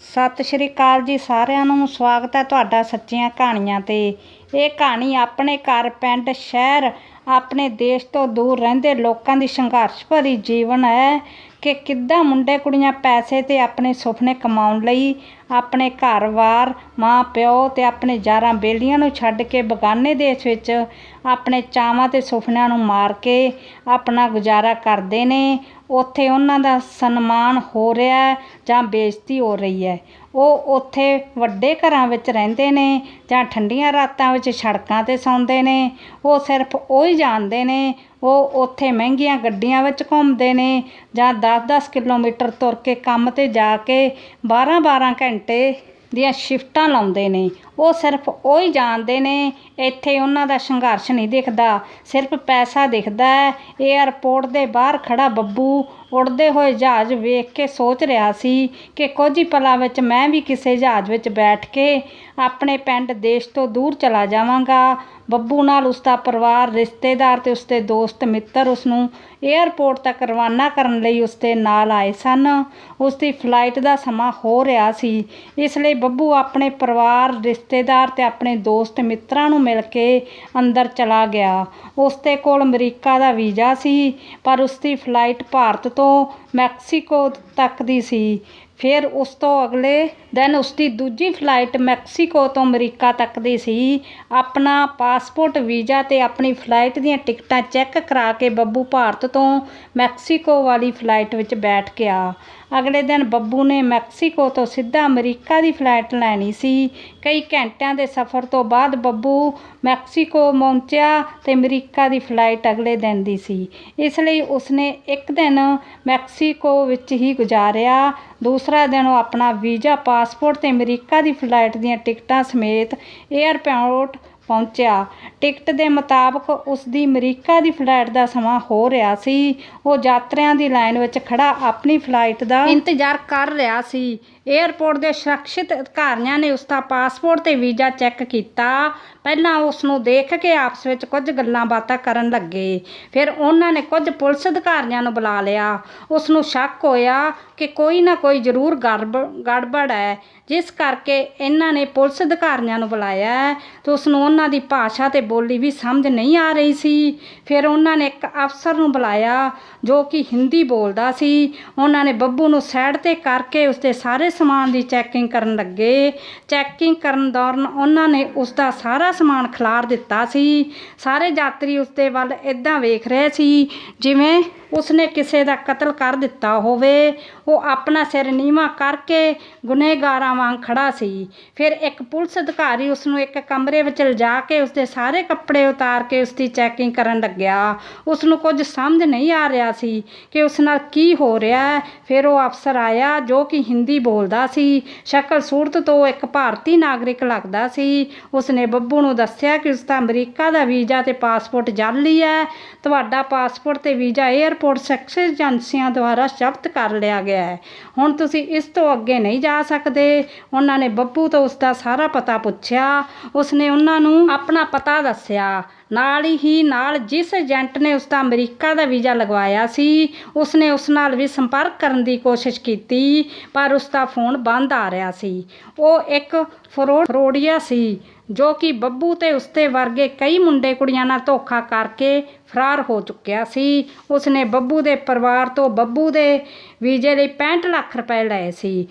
ਸਤਿ ਸ਼੍ਰੀ ਅਕਾਲ ਜੀ ਸਾਰਿਆਂ ਨੂੰ। ਸਵਾਗਤ ਹੈ ਤੁਹਾਡਾ ਸੱਚੀਆਂ ਕਹਾਣੀਆਂ ਤੇ। ਇਹ ਕਹਾਣੀ ਆਪਣੇ ਘਰ, ਪਿੰਡ, ਸ਼ਹਿਰ, ਆਪਣੇ ਦੇਸ਼ ਤੋਂ ਦੂਰ ਰਹਿੰਦੇ ਲੋਕਾਂ ਦੀ ਸੰਘਰਸ਼ ਭਰੀ ਜੀਵਨ ਹੈ ਕਿ ਕਿੱਦਾਂ ਮੁੰਡੇ ਕੁੜੀਆਂ ਪੈਸੇ ਤੇ ਆਪਣੇ ਸੁਪਨੇ ਕਮਾਉਣ ਲਈ ਆਪਣੇ ਘਰ-ਬਾਰ ਮਾਂ, ਪਿਓ ਤੇ ਆਪਣੇ ਯਾਰਾਂ ਬੇਲੀਆਂ ਨੂੰ ਛੱਡ ਕੇ ਬਗਾਨੇ ਦੇਸ਼ ਵਿੱਚ ਆਪਣੇ ਚਾਵਾਂ ਤੇ ਸੁਪਨਿਆਂ ਨੂੰ ਮਾਰ ਕੇ ਆਪਣਾ ਗੁਜ਼ਾਰਾ ਕਰਦੇ ਨੇ। ਉੱਥੇ ਉਹਨਾਂ ਦਾ ਸਨਮਾਨ ਹੋ ਰਿਹਾ ਹੈ ਜਾਂ ਬੇਇੱਜ਼ਤੀ ਹੋ ਰਹੀ ਹੈ। ਉਹ ਉੱਥੇ ਵੱਡੇ ਘਰਾਂ ਵਿੱਚ ਰਹਿੰਦੇ ਨੇ ਜਾਂ ਠੰਡੀਆਂ ਰਾਤਾਂ ਵਿੱਚ ਸੜਕਾਂ 'ਤੇ ਸੌਂਦੇ ਨੇ। ਉਹ ਸਿਰਫ ਉਹ ਹੀ ਜਾਣਦੇ ਨੇ, ਉਹ ਉੱਥੇ ਮਹਿੰਗੀਆਂ ਗੱਡੀਆਂ ਵਿੱਚ ਘੁੰਮਦੇ ਨੇ ਜਾਂ ਦਸ ਦਸ ਕਿਲੋਮੀਟਰ ਤੁਰ ਕੇ ਕੰਮ 'ਤੇ ਜਾ ਕੇ 12-12 ਘੰਟੇ ਦੀਆਂ ਸ਼ਿਫਟਾਂ ਲਾਉਂਦੇ ਨੇ। ਉਹ ਸਿਰਫ ਉਹ ਹੀ ਜਾਣਦੇ ਨੇ, ਇੱਥੇ ਉਹਨਾਂ ਦਾ ਸੰਘਰਸ਼ ਨਹੀਂ ਦਿਖਦਾ। ਸਿਰਫ ਪੈਸਾ ਦਿਖਦਾ ਏਅਰਪੋਰਟ ਦੇ ਬਾਹਰ ਖੜ੍ਹਾ ਬੱਬੂ ਉੱਡਦੇ ਹੋਏ ਜਹਾਜ਼ ਵੇਖ ਕੇ ਸੋਚ ਰਿਹਾ ਸੀ ਕਿ ਕੁਝ ਹੀ ਪਲਾਂ ਵਿੱਚ ਮੈਂ ਵੀ ਕਿਸੇ ਜਹਾਜ਼ ਵਿੱਚ ਬੈਠ ਕੇ ਆਪਣੇ ਪਿੰਡ ਦੇਸ਼ ਤੋਂ ਦੂਰ ਚਲਾ ਜਾਵਾਂਗਾ। ਬੱਬੂ ਨਾਲ ਉਸਦਾ ਪਰਿਵਾਰ, ਰਿਸ਼ਤੇਦਾਰ ਤੇ ਉਸਦੇ ਦੋਸਤ, ਮਿੱਤਰ ਉਸ ਨੂੰ ਏਅਰਪੋਰਟ ਤੱਕ ਰਵਾਨਾ ਕਰਨ ਲਈ ਉਸਦੇ ਨਾਲ ਆਏ ਸਨ। ਉਸਦੀ ਫਲਾਈਟ ਦਾ ਸਮਾਂ ਹੋ ਰਿਹਾ ਸੀ। ਇਸ ਲਈ ਬੱਬੂ ਆਪਣੇ ਪਰਿਵਾਰ, ਰਿਸ਼ਤੇਦਾਰ ਤੇ ਆਪਣੇ ਦੋਸਤ, ਮਿੱਤਰਾਂ ਨੂੰ ਮਿਲ ਕੇ ਅੰਦਰ ਚਲਾ ਗਿਆ। ਉਸਦੇ ਕੋਲ ਅਮਰੀਕਾ ਦਾ ਵੀਜ਼ਾ ਸੀ, ਪਰ ਉਸਦੀ ਫਲਾਈਟ ਭਾਰਤ ਤੋਂ ਮੈਕਸੀਕੋ ਤੱਕ ਦੀ ਸੀ। ਫਿਰ ਉਸ ਤੋਂ ਅਗਲੇ ਦਿਨ ਉਸਦੀ ਦੂਜੀ ਫਲਾਈਟ ਮੈਕਸੀਕੋ ਤੋਂ ਅਮਰੀਕਾ ਤੱਕ ਦੀ ਸੀ। ਆਪਣਾ ਪਾਸਪੋਰਟ, ਵੀਜ਼ਾ ਤੇ ਆਪਣੀ ਫਲਾਈਟ ਦੀਆਂ ਟਿਕਟਾਂ ਚੈੱਕ ਕਰਾ ਕੇ ਬੱਬੂ ਭਾਰਤ ਤੋਂ ਮੈਕਸੀਕੋ ਵਾਲੀ ਫਲਾਈਟ ਵਿੱਚ ਬੈਠ ਗਿਆ। ਅਗਲੇ ਦਿਨ ਬੱਬੂ ਨੇ ਮੈਕਸੀਕੋ ਤੋਂ ਸਿੱਧਾ ਅਮਰੀਕਾ ਦੀ ਫਲਾਈਟ ਲੈਣੀ ਸੀ। ਕਈ ਘੰਟਿਆਂ ਦੇ ਸਫ਼ਰ ਤੋਂ ਬਾਅਦ ਬੱਬੂ ਮੈਕਸੀਕੋ ਪਹੁੰਚਿਆ ਤੇ ਅਮਰੀਕਾ ਦੀ ਫਲਾਈਟ ਅਗਲੇ ਦਿਨ ਦੀ ਸੀ। ਇਸ ਲਈ ਉਸਨੇ ਇੱਕ ਦਿਨ ਮੈਕਸੀਕੋ ਵਿੱਚ ਹੀ ਗੁਜ਼ਾਰਿਆ। ਦੂਸਰਾ ਦਿਨ ਉਹ ਆਪਣਾ ਵੀਜ਼ਾ, ਪਾਸਪੋਰਟ ਤੇ ਅਮਰੀਕਾ ਦੀ ਫਲਾਈਟ ਦੀਆਂ ਟਿਕਟਾਂ ਸਮੇਤ ਏਅਰਪੋਰਟ ਪਹੁੰਚਿਆ। ਟਿਕਟ ਦੇ ਮੁਤਾਬਕ ਉਸ ਦੀ ਅਮਰੀਕਾ ਦੀ ਫਲਾਈਟ ਦਾ ਸਮਾਂ ਹੋ ਰਿਹਾ ਸੀ। ਉਹ ਯਾਤਰੀਆਂ ਦੀ ਲਾਈਨ ਵਿੱਚ ਖੜਾ ਆਪਣੀ ਫਲਾਈਟ ਦਾ ਇੰਤਜ਼ਾਰ ਕਰ ਰਿਹਾ ਸੀ। ਏਅਰਪੋਰਟ ਦੇ ਸੁਰੱਖਿਅਤ ਅਧਿਕਾਰੀਆਂ ਨੇ ਉਸ ਦਾ ਪਾਸਪੋਰਟ ਤੇ ਵੀਜ਼ਾ ਚੈੱਕ ਕੀਤਾ। ਪਹਿਲਾਂ ਉਸ ਨੂੰ ਦੇਖ ਕੇ ਆਪਸ ਵਿੱਚ ਕੁਝ ਗੱਲਾਂ ਬਾਤਾਂ ਕਰਨ ਲੱਗੇ। ਫਿਰ ਉਹਨਾਂ ਨੇ ਕੁਝ ਪੁਲਿਸ ਅਧਿਕਾਰੀਆਂ ਨੂੰ ਬੁਲਾ ਲਿਆ। ਉਸ ਨੂੰ ਸ਼ੱਕ ਹੋਇਆ ਕਿ ਕੋਈ ਨਾ ਕੋਈ ਜ਼ਰੂਰ ਗੜਬੜ ਗੜਬੜ ਹੈ। ਜਿਸ ਕਰਕੇ ਇਹਨਾਂ ਨੇ ਪੁਲਿਸ ਅਧਿਕਾਰੀਆਂ ਨੂੰ ਬੁਲਾਇਆ ਹੈ। ਤੇ ਉਸ ਨੂੰ ਉਹਨਾਂ ਦੀ ਭਾਸ਼ਾ ਤੇ ਬੋਲੀ ਵੀ ਸਮਝ ਨਹੀਂ ਆ ਰਹੀ ਸੀ। ਫਿਰ ਉਹਨਾਂ ਨੇ ਇੱਕ ਅਫਸਰ ਨੂੰ ਬੁਲਾਇਆ ਜੋ ਕਿ ਹਿੰਦੀ ਬੋਲਦਾ ਸੀ। ਉਹਨਾਂ ਨੇ ਬੱਬੂ ਨੂੰ ਸਾਈਡ ਤੇ ਕਰਕੇ ਉਸਦੇ ਸਾਰੇ ਸਮਾਨ ਦੀ ਚੈਕਿੰਗ ਕਰਨ ਲੱਗੇ। ਚੈਕਿੰਗ ਕਰਨ ਦੌਰਾਨ ਉਹਨਾਂ ਨੇ ਉਸ ਦਾ ਸਾਰਾ ਸਮਾਨ ਖਿਲਾਰ ਦਿੱਤਾ ਸੀ। ਸਾਰੇ ਯਾਤਰੀ ਉਸਦੇ ਵੱਲ ਇਦਾਂ ਵੇਖ ਰਹੇ ਸੀ, ਜਿਵੇਂ ਉਸਨੇ ਕਿਸੇ ਦਾ ਕਤਲ ਕਰ ਦਿੱਤਾ ਹੋਵੇ। ਉਹ ਆਪਣਾ ਸਿਰ ਨੀਵਾਂ ਕਰਕੇ ਗੁਨੇਗਾਰਾਂ ਵਾਂਗ ਖੜਾ ਸੀ। ਫਿਰ ਇੱਕ ਪੁਲਿਸ ਅਧਿਕਾਰੀ ਉਸ ਨੂੰ ਇੱਕ ਕਮਰੇ ਵਿੱਚ ਲਿਜਾ ਕੇ ਉਸਦੇ ਸਾਰੇ ਕੱਪੜੇ ਉਤਾਰ ਕੇ ਉਸ ਦੀ ਚੈਕਿੰਗ ਕਰਨ ਲੱਗਿਆ। ਉਸ ਨੂੰ ਕੁਝ ਸਮਝ ਨਹੀਂ ਆ ਰਿਹਾ ਸੀ ਕਿ ਉਸ ਨਾਲ ਕੀ ਹੋ ਰਿਹਾ ਹੈ। ਫਿਰ ਉਹ ਅਫਸਰ ਆਇਆ ਜੋ ਕਿ ਹਿੰਦੀ ਬੋਲਦਾ ਸੀ। ਸ਼ਕਲ ਸੂਰਤ ਤੋਂ ਇੱਕ ਭਾਰਤੀ ਨਾਗਰਿਕ ਲੱਗਦਾ ਸੀ। ਉਸਨੇ ਬੱਬੂ ਨੂੰ ਦੱਸਿਆ ਕਿ ਉਸ ਦਾ ਅਮਰੀਕਾ ਦਾ ਵੀਜ਼ਾ ਤੇ ਪਾਸਪੋਰਟ ਜਾਲੀ ਹੈ। ਤੁਹਾਡਾ ਪਾਸਪੋਰਟ ਤੇ ਵੀਜ਼ਾ ਏਅਰਪੋਰਟ ਸੈਕਸ਼ਨ ਏਜੰਸੀਆਂ ਦੁਆਰਾ ਜ਼ਬਤ ਕਰ ਲਿਆ ਗਿਆ ਹੈ। ਹੁਣ ਤੁਸੀਂ ਇਸ ਤੋਂ ਅੱਗੇ ਨਹੀਂ ਜਾ ਸਕਦੇ। ਉਹਨਾਂ ਨੇ ਬੱਬੂ ਤੋਂ ਉਸ ਦਾ ਸਾਰਾ ਪਤਾ ਪੁੱਛਿਆ। ਉਸਨੇ ਉਹਨਾਂ ਨੂੰ ਆਪਣਾ ਪਤਾ ਦੱਸਿਆ। ਨਾਲ ਹੀ ਨਾਲ ਜਿਸ ਏਜੰਟ ਨੇ ਉਸ ਦਾ ਅਮਰੀਕਾ ਦਾ ਵੀਜ਼ਾ ਲਗਵਾਇਆ ਸੀ ਉਸਨੇ ਉਸ ਨਾਲ ਵੀ ਸੰਪਰਕ ਕਰਨ ਦੀ ਕੋਸ਼ਿਸ਼ ਕੀਤੀ, ਪਰ ਉਸ ਦਾ ਫੋਨ ਬੰਦ ਆ ਰਿਹਾ ਸੀ। ਉਹ ਇੱਕ ਫਰੋਡ ਫਰੋੜੀਆ ਸੀ, ਜੋ ਕਿ ਬੱਬੂ ਤੇ ਉਸਤੇ ਵਰਗੇ ਕਈ ਮੁੰਡੇ ਕੁੜੀਆਂ ਨਾਲ ਧੋਖਾ ਕਰਕੇ ਫਰਾਰ ਹੋ ਚੁੱਕਿਆ ਸੀ। ਉਸਨੇ ਬੱਬੂ ਦੇ ਪਰਿਵਾਰ ਤੋਂ ਬੱਬੂ ਦੇ ਵੀਜ਼ੇ ਲਈ 65 ਲੱਖ ਰੁਪਏ ਲਏ ਸੀ।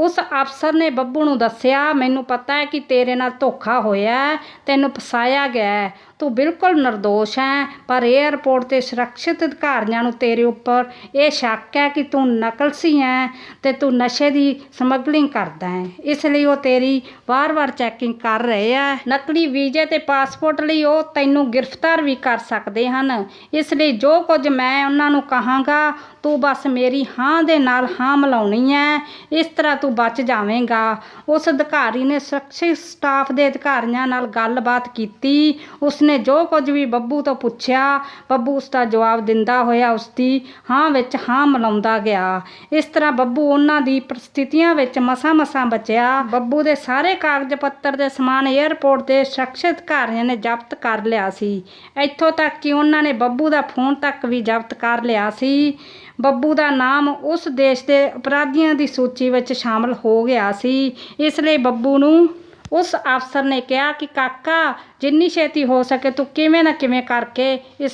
ਉਸ ਅਫਸਰ ਨੇ ਬੱਬੂ ਨੂੰ ਦੱਸਿਆ, ਮੈਨੂੰ ਪਤਾ ਹੈ ਕਿ ਤੇਰੇ ਨਾਲ ਧੋਖਾ ਹੋਇਆ ਤੈਨੂੰ ਫਸਾਇਆ ਗਿਆ ਤੂੰ ਬਿਲਕੁਲ ਨਿਰਦੋਸ਼ ਹੈ, ਪਰ 에ਅਰਪੋਰਟ ਤੇ ਸੁਰੱਖਿਅਤ ਅਧਿਕਾਰੀਆਂ ਨੂੰ ਤੇਰੇ ਉੱਪਰ ਇਹ ਸ਼ੱਕ ਹੈ ਕਿ ਤੂੰ ਨਕਲ ਸੀ ਹੈ ਤੇ ਤੂੰ ਨਸ਼ੇ ਦੀ ਸਮਗਲਿੰਗ ਕਰਦਾ ਹੈ। ਇਸ ਲਈ ਉਹ ਤੇਰੀ ਵਾਰ-ਵਾਰ ਚੈਕਿੰਗ ਕਰ ਰਹੇ ਆ। ਨਕਲੀ ਵੀਜ਼ੇ ਤੇ ਪਾਸਪੋਰਟ ਲਈ ਉਹ ਤੈਨੂੰ ਗ੍ਰਿਫਤਾਰ ਵੀ ਕਰ ਸਕਦੇ ਹਨ। ਇਸ ਲਈ ਜੋ ਕੁਝ ਮੈਂ ਉਹਨਾਂ ਨੂੰ ਕਹਾਂਗਾ ਤੂੰ ਬਸ ਮੇਰੀ ਹਾਂ ਦੇ ਨਾਲ ਹਾਂ ਮਿਲਾਉਣੀ ਹੈ ਇਸ ਤਰ੍ਹਾਂ ਤੂੰ ਬਚ ਜਾਵੇਂਗਾ। ਉਸ ਅਧਿਕਾਰੀ ਨੇ ਸੁਰੱਖਿਅਤ ਸਟਾਫ ਦੇ ਅਧਿਕਾਰੀਆਂ ਨਾਲ ਗੱਲਬਾਤ ਕੀਤੀ। ਉਸਨੇ ਜੋ ਕੁਝ ਵੀ ਬੱਬੂ ਤੋਂ ਪੁੱਛਿਆ, ਬੱਬੂ ਉਸ ਦਾ ਜਵਾਬ ਦਿੰਦਾ ਹੋਇਆ ਉਸ ਦੀ ਹਾਂ ਵਿੱਚ ਹਾਂ ਮਿਲਾਉਂਦਾ ਗਿਆ। ਇਸ ਤਰ੍ਹਾਂ ਬੱਬੂ ਉਹਨਾਂ ਦੀ ਪ੍ਰਸਥਿਤੀਆਂ ਵਿੱਚ ਮਸਾਂ-ਮਸਾਂ ਬਚਿਆ। ਬੱਬੂ ਦੇ ਸਾਰੇ ਕਾਗਜ਼ ਪੱਤਰ ਦੇ ਸਮਾਨ 에ਅਰਪੋਰਟ ਦੇ ਸੁਰੱਖਿਅਤ ਅਧਿਕਾਰੀਆਂ ਨੇ ਜ਼ਬਤ ਕਰ ਲਿਆ ਸੀ। ਇੱਥੋਂ ਤੱਕ ਕਿ ਉਹਨਾਂ ਨੇ ਬੱਬੂ ਦਾ ਫੋਨ ਤੱਕ ਵੀ ਜ਼ਬਤ ਕਰ ਲਿਆ ਸੀ। ਬੱਬੂ ਦਾ ਨਾਮ ਉਸ ਦੇਸ਼ ਦੇ ਅਪਰਾਧੀਆਂ ਦੀ ਸੂਚੀ ਵਿੱਚ ਸ਼ਾਮਲ ਹੋ ਗਿਆ ਸੀ। ਇਸ ਲਈ ਬੱਬੂ ਨੂੰ ਉਸ ਅਫਸਰ ਨੇ ਕਿਹਾ ਕਿ, ਕਾਕਾ, ਜਿੰਨੀ ਛੇਤੀ ਹੋ ਸਕੇ ਤੂੰ ਕਿਵੇਂ ਨਾ ਕਿਵੇਂ ਕਰਕੇ ਇਸ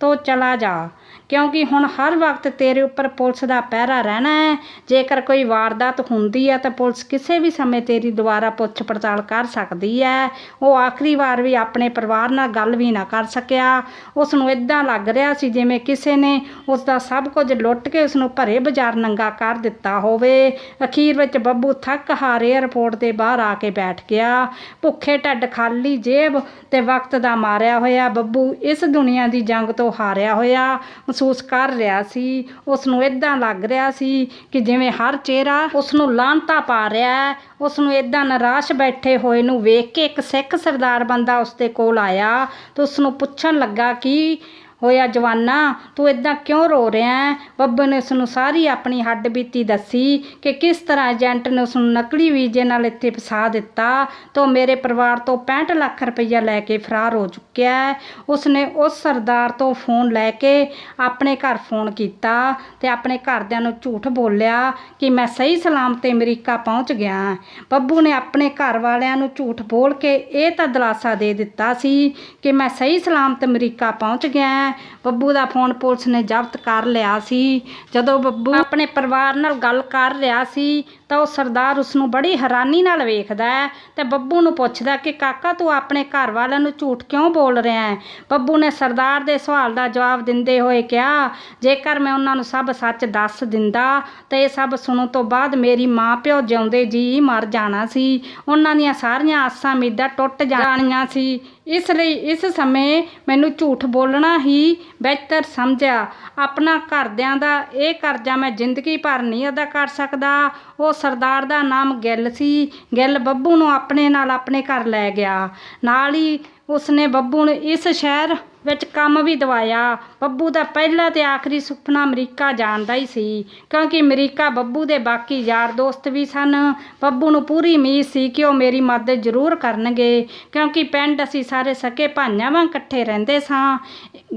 ਤੋਂ ਚਲਾ ਜਾ। ਕਿਉਂਕਿ ਹੁਣ ਹਰ ਵਕਤ ਤੇਰੇ ਉੱਪਰ ਪੁਲਿਸ ਦਾ ਪਹਿਰਾ ਰਹਿਣਾ ਹੈ। ਜੇਕਰ ਕੋਈ ਵਾਰਦਾਤ ਹੁੰਦੀ ਹੈ ਤਾਂ ਪੁਲਿਸ ਕਿਸੇ ਵੀ ਸਮੇਂ ਤੇਰੀ ਦੁਆਰਾ ਪੁੱਛ ਪੜਤਾਲ ਕਰ ਸਕਦੀ ਹੈ। ਉਹ ਆਖਰੀ ਵਾਰ ਵੀ ਆਪਣੇ ਪਰਿਵਾਰ ਨਾਲ ਗੱਲ ਵੀ ਨਾ ਕਰ ਸਕਿਆ। ਉਸ ਨੂੰ ਇਦਾਂ ਲੱਗ ਰਿਹਾ ਸੀ ਜਿਵੇਂ ਕਿਸੇ ਨੇ ਉਸ ਦਾ ਸਭ ਕੁਝ ਲੁੱਟ ਕੇ ਉਸ ਨੂੰ ਭਰੇ ਬਾਜ਼ਾਰ ਨੰਗਾ ਕਰ ਦਿੱਤਾ ਹੋਵੇ। ਅਖੀਰ ਵਿੱਚ ਬੱਬੂ ਥੱਕ ਹਾਰੇ 에ਅਰਪੋਰਟ ਦੇ ਬਾਹਰ ਆ ਕੇ ਬੈਠ ਗਿਆ। ਭੁੱਖੇ ਢੱਡ ਖਾਲੀ ਜੇਬ ਤੇ ਵਕਤ ਦਾ ਮਾਰਿਆ ਹੋਇਆ ਬੱਬੂ ਇਸ ਦੁਨੀਆ ਦੀ ਜੰਗ ਤੋਂ ਹਾਰਿਆ ਹੋਇਆ। ਮਹਿਸੂਸ ਕਰ ਰਿਹਾ ਸੀ ਉਸ ਨੂੰ ਇਦਾਂ ਲੱਗ ਰਿਹਾ ਸੀ ਕਿ ਜਿਵੇਂ ਹਰ ਚਿਹਰਾ ਉਸ ਨੂੰ ਲਾਂਤਾ ਪਾ ਰਿਹਾ ਹੈ। ਉਸ ਨੂੰ ਇਦਾਂ ਨਿਰਾਸ਼ ਬੈਠੇ ਹੋਏ ਨੂੰ ਵੇਖ ਕੇ ਇੱਕ ਸਿੱਖ ਸਰਦਾਰ ਬੰਦਾ ਉਸ ਦੇ ਕੋਲ ਆਇਆ ਤੇ ਉਸ ਨੂੰ ਪੁੱਛਣ ਲੱਗਾ ਕਿ ਹੋਇਆ, ਜਵਾਨਾ, ਤੂੰ ਇਦਾਂ ਕਿਉਂ ਰੋ ਰਿਹਾ ਹੈ ਬੱਬੂ ਨੇ ਉਸ ਨੂੰ ਸਾਰੀ ਆਪਣੀ ਹੱਡ ਬੀਤੀ ਦੱਸੀ ਕਿ ਕਿਸ ਤਰ੍ਹਾਂ ਏਜੰਟ ਨੇ ਉਸ ਨੂੰ ਨਕਲੀ ਵੀਜ਼ੇ ਨਾਲ ਇੱਥੇ ਫਸਾ ਦਿੱਤਾ ਤੋਂ ਮੇਰੇ ਪਰਿਵਾਰ ਤੋਂ 65 ਲੱਖ ਰੁਪਈਆ ਲੈ ਕੇ ਫਰਾਰ ਹੋ ਚੁੱਕਿਆ ਹੈ ਉਸ ਨੇ ਉਸ ਸਰਦਾਰ ਤੋਂ ਫੋਨ ਲੈ ਕੇ ਆਪਣੇ ਘਰ ਫੋਨ ਕੀਤਾ ਤੇ ਆਪਣੇ ਘਰਦਿਆਂ ਨੂੰ ਝੂਠ ਬੋਲਿਆ ਕਿ ਮੈਂ ਸਹੀ ਸਲਾਮਤ ਅਮਰੀਕਾ ਪਹੁੰਚ ਗਿਆ ਬੱਬੂ ਨੇ ਆਪਣੇ ਘਰ ਵਾਲਿਆਂ ਨੂੰ ਝੂਠ ਬੋਲ ਕੇ ਇਹ ਤਾਂ ਦਲਾਸਾ ਦੇ ਦਿੱਤਾ ਸੀ ਕਿ ਮੈਂ ਸਹੀ ਸਲਾਮਤ ਅਮਰੀਕਾ ਪਹੁੰਚ ਗਿਆ ਹਾਂ। ਬੱਬੂ ਦਾ ਫੋਨ ਪੁਲਿਸ ਨੇ ਜ਼ਬਤ ਕਰ ਲਿਆ ਸੀ ਜਦੋਂ ਬੱਬੂ ਆਪਣੇ ਪਰਿਵਾਰ ਨਾਲ ਗੱਲ ਕਰ ਰਿਹਾ ਸੀ, ਤਾਂ ਉਹ ਸਰਦਾਰ ਉਸ ਨੂੰ ਬੜੀ ਹੈਰਾਨੀ ਨਾਲ ਵੇਖਦਾ ਹੈ ਤੇ ਬੱਬੂ ਨੂੰ ਪੁੱਛਦਾ ਕਿ, ਕਾਕਾ, ਤੂੰ ਆਪਣੇ ਘਰ ਵਾਲਿਆਂ ਨੂੰ ਝੂਠ ਕਿਉਂ ਬੋਲ ਰਿਹਾ ਹੈ ਬੱਬੂ ਨੇ ਸਰਦਾਰ ਦੇ ਸਵਾਲ ਦਾ ਜਵਾਬ ਦਿੰਦੇ ਹੋਏ ਕਿਹਾ, ਜੇਕਰ ਮੈਂ ਉਹਨਾਂ ਨੂੰ ਸਭ ਸੱਚ ਦੱਸ ਦਿੰਦਾ, ਤਾਂ ਇਹ ਸਭ ਸੁਣਨ ਤੋਂ ਬਾਅਦ ਮੇਰੀ ਮਾਂ ਪਿਓ ਜਿਉਂਦੇ ਜੀ ਮਰ ਜਾਣਾ ਸੀ, ਉਹਨਾਂ ਦੀਆਂ ਸਾਰੀਆਂ ਆਸਾਂ ਉਮੀਦਾਂ ਟੁੱਟ ਜਾਣੀਆਂ ਸੀ ਇਸ ਲਈ ਇਸ ਸਮੇਂ ਮੈਨੂੰ ਝੂਠ ਬੋਲਣਾ ਹੀ ਬਿਹਤਰ ਸਮਝਿਆ। ਆਪਣਾ ਘਰਦਿਆਂ ਦਾ ਇਹ ਕਰਜ਼ਾ ਮੈਂ ਜ਼ਿੰਦਗੀ ਭਰ ਨਹੀਂ ਅਦਾ ਕਰ ਸਕਦਾ। ਉਹ ਸਰਦਾਰ ਦਾ ਨਾਮ ਗਿੱਲ ਸੀ। ਗਿੱਲ ਬੱਬੂ ਨੂੰ ਆਪਣੇ ਨਾਲ ਆਪਣੇ ਘਰ ਲੈ ਗਿਆ। ਨਾਲ ਹੀ ਉਸਨੇ ਬੱਬੂ ਨੂੰ ਇਸ ਸ਼ਹਿਰ ਵਿੱਚ ਕੰਮ ਵੀ ਦਵਾਇਆ। ਬੱਬੂ ਦਾ ਪਹਿਲਾ ਤੇ ਆਖਰੀ ਸੁਪਨਾ ਅਮਰੀਕਾ ਜਾਣ ਦਾ ਹੀ ਸੀ, ਕਿਉਂਕਿ ਅਮਰੀਕਾ ਬੱਬੂ ਦੇ ਬਾਕੀ ਯਾਰ ਦੋਸਤ ਵੀ ਸਨ। ਬੱਬੂ ਨੂੰ ਪੂਰੀ ਉਮੀਦ ਸੀ ਕਿ ਉਹ ਮੇਰੀ ਮਦਦ ਜ਼ਰੂਰ ਕਰਨਗੇ, ਕਿਉਂਕਿ ਪਿੰਡ ਅਸੀਂ ਸਾਰੇ ਸਕੇ ਭਾਈਆਂ ਵਾਂਗ ਇਕੱਠੇ ਰਹਿੰਦੇ ਸਾਂ।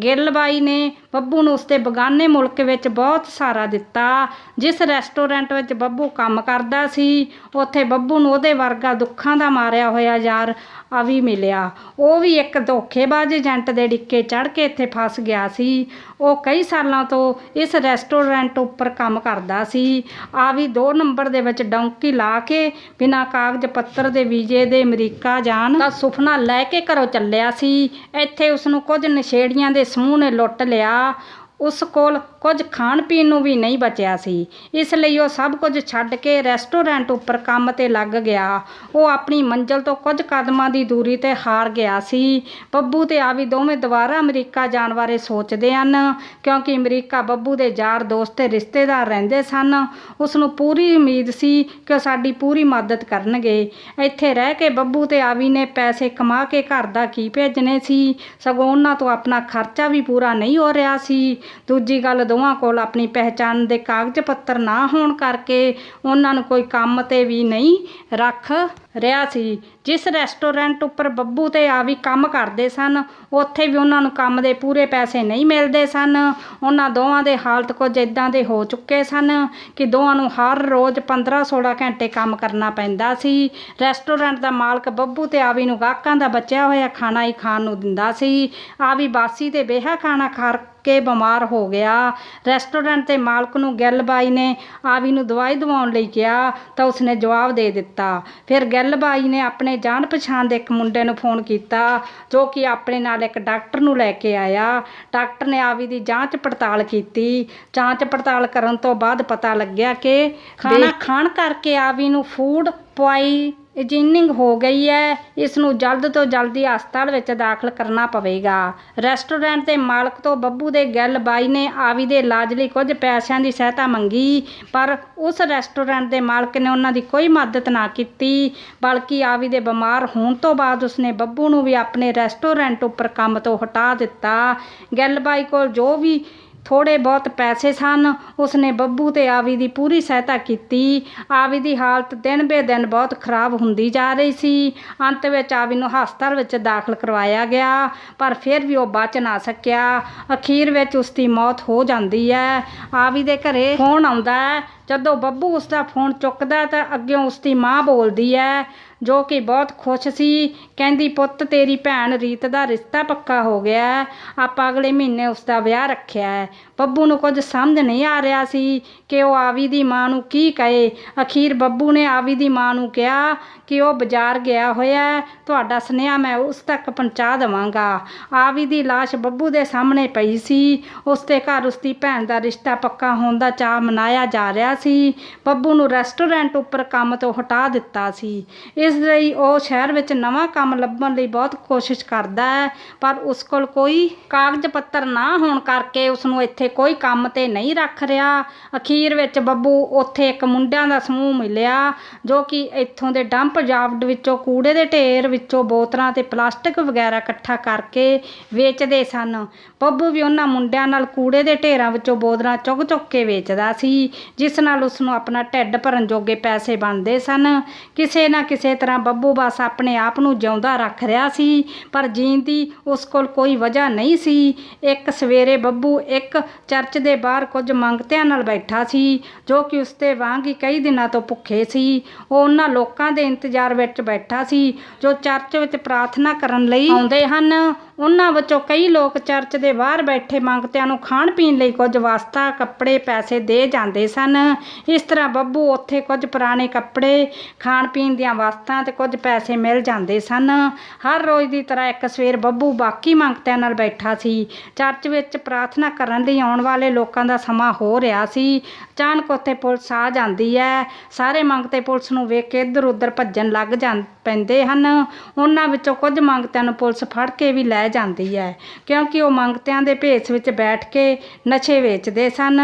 ਗਿੱਲ ਬਾਈ ਨੇ ਬੱਬੂ ਨੂੰ ਉਸਦੇ ਬਗਾਨੇ ਮੁਲਕ ਵਿੱਚ ਬਹੁਤ ਸਹਾਰਾ ਦਿੱਤਾ। ਜਿਸ ਰੈਸਟੋਰੈਂਟ ਵਿੱਚ ਬੱਬੂ ਕੰਮ ਕਰਦਾ ਸੀ, ਉੱਥੇ ਬੱਬੂ ਨੂੰ ਉਹਦੇ ਵਰਗਾ ਦੁੱਖਾਂ ਦਾ ਮਾਰਿਆ ਹੋਇਆ ਯਾਰ ਆ ਵੀ ਮਿਲਿਆ। ਉਹ ਵੀ ਇੱਕ ਧੋਖੇਬਾਜ਼ ਏਜੰਟ ਦੇ ਡਿੱਕੇ ਚੜ ਕੇ ਇੱਥੇ ਫਸ ਗਿਆ ਸੀ। ਉਹ ਕਈ ਸਾਲਾਂ ਤੋਂ ਇਸ ਰੈਸਟੋਰੈਂਟ ਉੱਪਰ ਕੰਮ ਕਰਦਾ ਸੀ। ਆ ਵੀ 2 ਨੰਬਰ ਦੇ ਵਿੱਚ ਡੌਂਕੀ ਲਾ ਕੇ ਬਿਨਾਂ ਕਾਗਜ਼ ਪੱਤਰ ਦੇ ਵੀਜ਼ੇ ਦੇ ਅਮਰੀਕਾ ਜਾਣ ਦਾ ਸੁਪਨਾ ਲੈ ਕੇ ਘਰੋਂ ਚੱਲਿਆ ਸੀ। ਇੱਥੇ ਉਸ ਨੂੰ ਕੁਝ ਨਸ਼ੇੜੀਆਂ ਦੇ ਸਮੂਹ ਨੇ ਲੁੱਟ ਲਿਆ। ਉਸ ਕੋਲ ਕੁਝ ਖਾਣ ਪੀਣ ਨੂੰ ਵੀ ਨਹੀਂ ਬਚਿਆ ਸੀ। ਇਸ ਲਈ ਉਹ ਸਭ ਕੁਝ ਛੱਡ ਕੇ ਰੈਸਟੋਰੈਂਟ ਉੱਪਰ ਕੰਮ ਤੇ ਲੱਗ ਗਿਆ। ਉਹ ਆਪਣੀ ਮੰਜ਼ਲ ਤੋਂ ਕੁਝ ਕਦਮਾਂ ਦੀ ਦੂਰੀ ਤੇ ਹਾਰ ਗਿਆ ਸੀ। ਬੱਬੂ ਤੇ ਆਵੀ ਦੋਵੇਂ ਦੁਬਾਰਾ ਅਮਰੀਕਾ ਜਾਣ ਬਾਰੇ ਸੋਚਦੇ ਹਨ, ਕਿਉਂਕਿ ਅਮਰੀਕਾ ਬੱਬੂ ਦੇ ਯਾਰ ਦੋਸਤ ਤੇ ਰਿਸ਼ਤੇਦਾਰ ਰਹਿੰਦੇ ਸਨ। ਉਸ ਨੂੰ ਪੂਰੀ ਉਮੀਦ ਸੀ ਕਿ ਉਹ ਸਾਡੀ ਪੂਰੀ ਮਦਦ ਕਰਨਗੇ। ਇੱਥੇ ਰਹਿ ਕੇ ਬੱਬੂ ਤੇ ਆਵੀ ਨੇ ਪੈਸੇ ਕਮਾ ਕੇ ਘਰ ਦਾ ਕੀ ਭੇਜਣੇ ਸੀ। ਸਗੋਂ ਉਹਨਾਂ ਤੋਂ ਆਪਣਾ ਖਰਚਾ ਵੀ ਪੂਰਾ ਨਹੀਂ ਹੋ ਰਿਹਾ ਸੀ। ਦੂਜੀ ਗੱਲ ਦੋਵਾਂ ਕੋਲ ਆਪਣੀ ਪਹਿਚਾਣ ਦੇ ਕਾਗਜ਼ ਪੱਤਰ ਨਾ ਹੋਣ ਕਰਕੇ ਉਹਨਾਂ ਨੂੰ ਕੋਈ ਕੰਮ ਤੇ ਵੀ ਨਹੀਂ ਰੱਖ ਰਿਹਾ ਸੀ। ਜਿਸ ਰੈਸਟੋਰੈਂਟ ਉੱਪਰ ਬੱਬੂ ਤੇ ਆਵੀ ਕੰਮ ਕਰਦੇ ਸਨ, ਉੱਥੇ ਵੀ ਉਹਨਾਂ ਨੂੰ ਕੰਮ ਦੇ ਪੂਰੇ ਪੈਸੇ ਨਹੀਂ ਮਿਲਦੇ ਸਨ। ਉਹਨਾਂ ਦੋਵਾਂ ਦੇ ਹਾਲਤ ਕੁਝ ਇਦਾਂ ਦੇ ਹੋ ਚੁੱਕੇ ਸਨ ਕਿ ਦੋਵਾਂ ਨੂੰ ਹਰ ਰੋਜ਼ 15-16 ਘੰਟੇ ਕੰਮ ਕਰਨਾ ਪੈਂਦਾ ਸੀ। ਰੈਸਟੋਰੈਂਟ ਦਾ ਮਾਲਕ ਬੱਬੂ ਤੇ ਆਵੀ ਨੂੰ ਗਾਹਕਾਂ ਦਾ ਬਚਿਆ ਹੋਇਆ ਖਾਣਾ ਹੀ ਖਾਣ ਨੂੰ ਦਿੰਦਾ ਸੀ। ਆਵੀ ਬਾਸੀ ਤੇ ਬੇਹਾ ਖਾਣਾ ਖਾ ਕੇ ਬਿਮਾਰ ਹੋ ਗਿਆ। ਰੈਸਟੋਰੈਂਟ ਦੇ ਮਾਲਕ ਨੂੰ ਗਿੱਲ ਬਾਈ ਨੇ ਆਵੀ ਨੂੰ ਦਵਾਈ ਦਿਵਾਉਣ ਲਈ ਕਿਹਾ ਤਾਂ ਉਸਨੇ ਜਵਾਬ ਦੇ ਦਿੱਤਾ। ਫਿਰ ਗਿੱਲ ਬਾਈ ਨੇ ਆਪਣੇ ਜਾਣ ਪਛਾਣ ਦੇ ਇੱਕ ਮੁੰਡੇ ਨੂੰ ਫੋਨ ਕੀਤਾ ਜੋ ਕਿ ਆਪਣੇ ਨਾਲ ਇੱਕ ਡਾਕਟਰ ਨੂੰ ਲੈ ਕੇ ਆਇਆ। ਡਾਕਟਰ ਨੇ ਆਵੀ ਦੀ ਜਾਂਚ ਪੜਤਾਲ ਕੀਤੀ। ਜਾਂਚ ਪੜਤਾਲ ਕਰਨ ਤੋਂ ਬਾਅਦ ਪਤਾ ਲੱਗਿਆ ਕਿ ਖਾਣਾ ਖਾਣ ਕਰਕੇ ਆਵੀ ਨੂੰ ਫੂਡ ਇਜੀਨਿੰਗ ਹੋ ਗਈ ਹੈ। ਇਸ ਨੂੰ ਜਲਦ ਤੋਂ ਜਲਦੀ ਹਸਪਤਾਲ ਵਿੱਚ ਦਾਖਲ ਕਰਨਾ ਪਵੇਗਾ। ਰੈਸਟੋਰੈਂਟ ਦੇ ਮਾਲਕ ਤੋਂ ਬੱਬੂ ਦੇ ਗੱਲ ਬਾਈ ਨੇ ਆਵੀ ਦੇ ਇਲਾਜ ਲਈ ਕੁਝ ਪੈਸਿਆਂ ਦੀ ਸਹਾਇਤਾ ਮੰਗੀ, ਪਰ ਉਸ ਰੈਸਟੋਰੈਂਟ ਦੇ ਮਾਲਕ ਨੇ ਉਹਨਾਂ ਦੀ ਕੋਈ ਮਦਦ ਨਾ ਕੀਤੀ। ਬਲਕਿ ਆਵੀ ਦੇ ਬਿਮਾਰ ਹੋਣ ਤੋਂ ਬਾਅਦ ਉਸਨੇ ਬੱਬੂ ਨੂੰ ਵੀ ਆਪਣੇ ਰੈਸਟੋਰੈਂਟ ਉੱਪਰ ਕੰਮ ਤੋਂ ਹਟਾ ਦਿੱਤਾ। ਗੱਲ ਬਾਈ ਕੋਲ ਜੋ ਵੀ ਥੋੜੇ ਬਹੁਤ ਪੈਸੇ ਸਨ। ਉਸਨੇ ਬੱਬੂ ਤੇ ਆਵੀ ਦੀ ਪੂਰੀ ਸਹਾਇਤਾ ਕੀਤੀ। ਆਵੀ ਦੀ ਹਾਲਤ ਦਿਨ ਬੇ ਦਿਨ ਬਹੁਤ ਖਰਾਬ ਹੁੰਦੀ ਜਾ ਰਹੀ ਸੀ। ਅੰਤ ਵਿੱਚ ਆਵੀ ਨੂੰ ਹਸਪਤਾਲ ਵਿੱਚ ਦਾਖਲ ਕਰਵਾਇਆ ਗਿਆ, ਪਰ ਫਿਰ ਵੀ ਉਹ ਬਚ ਨਾ ਸਕਿਆ। ਅਖੀਰ ਵਿੱਚ ਉਸ ਦੀ ਮੌਤ ਹੋ ਜਾਂਦੀ ਹੈ। ਆਵੀ ਦੇ ਘਰੇ ਫੋਨ ਆਉਂਦਾ ਹੈ। ਜਦੋਂ ਬੱਬੂ ਉਸ ਦਾ ਫੋਨ ਚੁੱਕਦਾ ਤਾਂ ਅੱਗੇ ਉਸ ਦੀ ਮਾਂ ਬੋਲਦੀ ਹੈ ਜੋ ਕਿ ਬਹੁਤ ਖੁਸ਼ ਸੀ ਕਹਿੰਦੀ, ਪੁੱਤ, ਤੇਰੀ ਭੈਣ ਰੀਤ ਦਾ ਰਿਸ਼ਤਾ ਪੱਕਾ ਹੋ ਗਿਆ ਹੈ। ਆਪਾਂ ਅਗਲੇ ਮਹੀਨੇ ਉਸ ਦਾ ਵਿਆਹ ਰੱਖਿਆ ਹੈ ਬੱਬੂ ਨੂੰ ਕੁਝ ਸਮਝ ਨਹੀਂ ਆ ਰਿਹਾ ਸੀ ਕਿ ਉਹ ਆਵੀ ਦੀ ਮਾਂ ਨੂੰ ਕੀ ਕਹੇ। ਅਖੀਰ ਬੱਬੂ ਨੇ ਆਵੀ ਦੀ ਮਾਂ ਨੂੰ ਕਿਹਾ ਕਿ ਉਹ ਬਾਜ਼ਾਰ ਗਿਆ ਹੋਇਆ ਤੁਹਾਡਾ ਸੁਨੇਹਾ ਮੈਂ ਉਸ ਤੱਕ ਪਹੁੰਚਾ ਦੇਵਾਂਗਾ। ਆਵੀ ਦੀ ਲਾਸ਼ ਬੱਬੂ ਦੇ ਸਾਹਮਣੇ ਪਈ ਸੀ। ਉਸ ਦੇ ਘਰ ਉਸ ਦੀ ਭੈਣ ਦਾ ਰਿਸ਼ਤਾ ਪੱਕਾ ਹੋਣ ਦਾ ਚਾਅ ਮਨਾਇਆ ਜਾ ਰਿਹਾ ਸੀ। ਬੱਬੂ ਨੂੰ ਰੈਸਟੋਰੈਂਟ ਉੱਪਰ ਕੰਮ ਤੋਂ ਹਟਾ ਦਿੱਤਾ ਸੀ। ਇਸ ਲਈ ਉਹ ਸ਼ਹਿਰ ਵਿੱਚ ਨਵਾਂ ਕੰਮ ਲੱਭਣ ਲਈ ਬਹੁਤ ਕੋਸ਼ਿਸ਼ ਕਰਦਾ ਹੈ, ਪਰ ਉਸ ਕੋਲ ਕੋਈ ਕਾਗਜ਼ ਪੱਤਰ ਨਾ ਹੋਣ ਕਰਕੇ ਉਸ ਨੂੰ ਇੱਥੇ ਕੋਈ ਕੰਮ ਤੇ ਨਹੀਂ ਰੱਖ ਰਿਹਾ। ਅਖੀਰ ਵਿੱਚ ਬੱਬੂ ਉੱਥੇ ਇੱਕ ਮੁੰਡਿਆਂ ਦਾ ਸਮੂਹ ਮਿਲਿਆ, ਜੋ ਕਿ ਇੱਥੋਂ ਦੇ ਡੰਪ ਜਾਵਡ ਵਿੱਚੋਂ ਕੂੜੇ ਦੇ ਢੇਰ ਵਿੱਚੋਂ ਬੋਤਲਾਂ ਤੇ ਪਲਾਸਟਿਕ ਵਗੈਰਾ ਇਕੱਠਾ ਕਰਕੇ ਵੇਚਦੇ ਸਨ। ਬੱਬੂ ਵੀ ਉਹਨਾਂ ਮੁੰਡਿਆਂ ਨਾਲ ਕੂੜੇ ਦੇ ਢੇਰਾਂ ਵਿੱਚੋਂ ਬੋਤਲਾਂ ਚੁੱਕ ਚੁੱਕ ਕੇ ਵੇਚਦਾ ਸੀ, ਜਿਸ ਨਾਲ ਉਸ ਨੂੰ ਆਪਣਾ ਢਿੱਡ ਭਰਨ ਜੋਗੇ ਪੈਸੇ ਬਣਦੇ ਸਨ। ਕਿਸੇ ਨਾ ਕਿਸੇ ਤਰ੍ਹਾਂ ਬੱਬੂ ਬਸ ਆਪਣੇ ਆਪ ਨੂੰ ਜਿਉਂਦਾ ਰੱਖ ਰਿਹਾ ਸੀ, ਪਰ ਜੀਣ ਦੀ ਉਸ ਕੋਲ ਕੋਈ ਵਜ੍ਹਾ ਨਹੀਂ ਸੀ। ਇੱਕ ਸਵੇਰੇ ਬੱਬੂ ਇੱਕ ਚਰਚ ਦੇ ਬਾਹਰ ਕੁਝ ਮੰਗਤਿਆਂ ਨਾਲ ਬੈਠਾ ਸੀ, ਜੋ ਕਿ ਉਸ ਵਾਂਗ ਹੀ ਕਈ ਦਿਨਾਂ ਤੋਂ ਭੁੱਖੇ ਸੀ। ਉਹ ਉਹਨਾਂ ਲੋਕਾਂ ਦੇ ਇੰਤਜ਼ਾਰ ਵਿੱਚ ਬੈਠਾ ਸੀ, ਜੋ ਚਰਚ ਵਿੱਚ ਪ੍ਰਾਰਥਨਾ ਕਰਨ ਲਈ ਆਉਂਦੇ ਹਨ। ਉਹਨਾਂ ਵਿੱਚੋਂ ਕਈ ਲੋਕ ਚਰਚ ਦੇ ਬਾਹਰ ਬੈਠੇ ਮੰਗਤਿਆਂ ਨੂੰ ਖਾਣ ਪੀਣ ਲਈ ਕੁਝ ਵਸਤਾਂ, ਕੱਪੜੇ, ਪੈਸੇ ਦੇ ਜਾਂਦੇ ਸਨ। ਇਸ ਤਰ੍ਹਾਂ ਬੱਬੂ ਉੱਥੇ ਕੁਝ ਪੁਰਾਣੇ ਕੱਪੜੇ, ਖਾਣ ਪੀਣ ਦੀਆਂ ਵਸਤਾਂ ਤੇ ਕੁਝ ਪੈਸੇ ਮਿਲ ਜਾਂਦੇ ਸਨ। ਹਰ ਰੋਜ਼ ਦੀ ਤਰ੍ਹਾਂ ਇੱਕ ਸਵੇਰ ਬੱਬੂ ਬਾਕੀ ਮੰਗਤਿਆਂ ਨਾਲ ਬੈਠਾ ਸੀ। ਚਰਚ ਵਿੱਚ ਪ੍ਰਾਰਥਨਾ ਕਰਨ ਲਈ ਆਉਣ ਵਾਲੇ ਲੋਕਾਂ ਦਾ ਸਮਾਂ ਹੋ ਰਿਹਾ ਸੀ। ਅਚਾਨਕ ਉੱਥੇ ਪੁਲਿਸ ਆ ਜਾਂਦੀ ਹੈ। ਸਾਰੇ ਮੰਗਤੇ ਪੁਲਿਸ ਨੂੰ ਵੇਖ ਕੇ ਇੱਧਰ ਉੱਧਰ ਭੱਜਣ ਲੱਗ ਜਾਂ, ਪੈਂਦੇ ਹਨ। ਉਹਨਾਂ ਵਿੱਚੋਂ ਕੁਝ ਮੰਗਤਿਆਂ ਨੂੰ ਪੁਲਿਸ ਫੜ ਕੇ ਵੀ ਲੈ ਜਾਂਦੀ ਹੈ ਕਿਉਂਕਿ ਉਹ ਮੰਗਤਿਆਂ ਦੇ ਭੇਸ ਵਿੱਚ ਬੈਠ ਕੇ ਨਸ਼ੇ ਵੇਚਦੇ ਸਨ।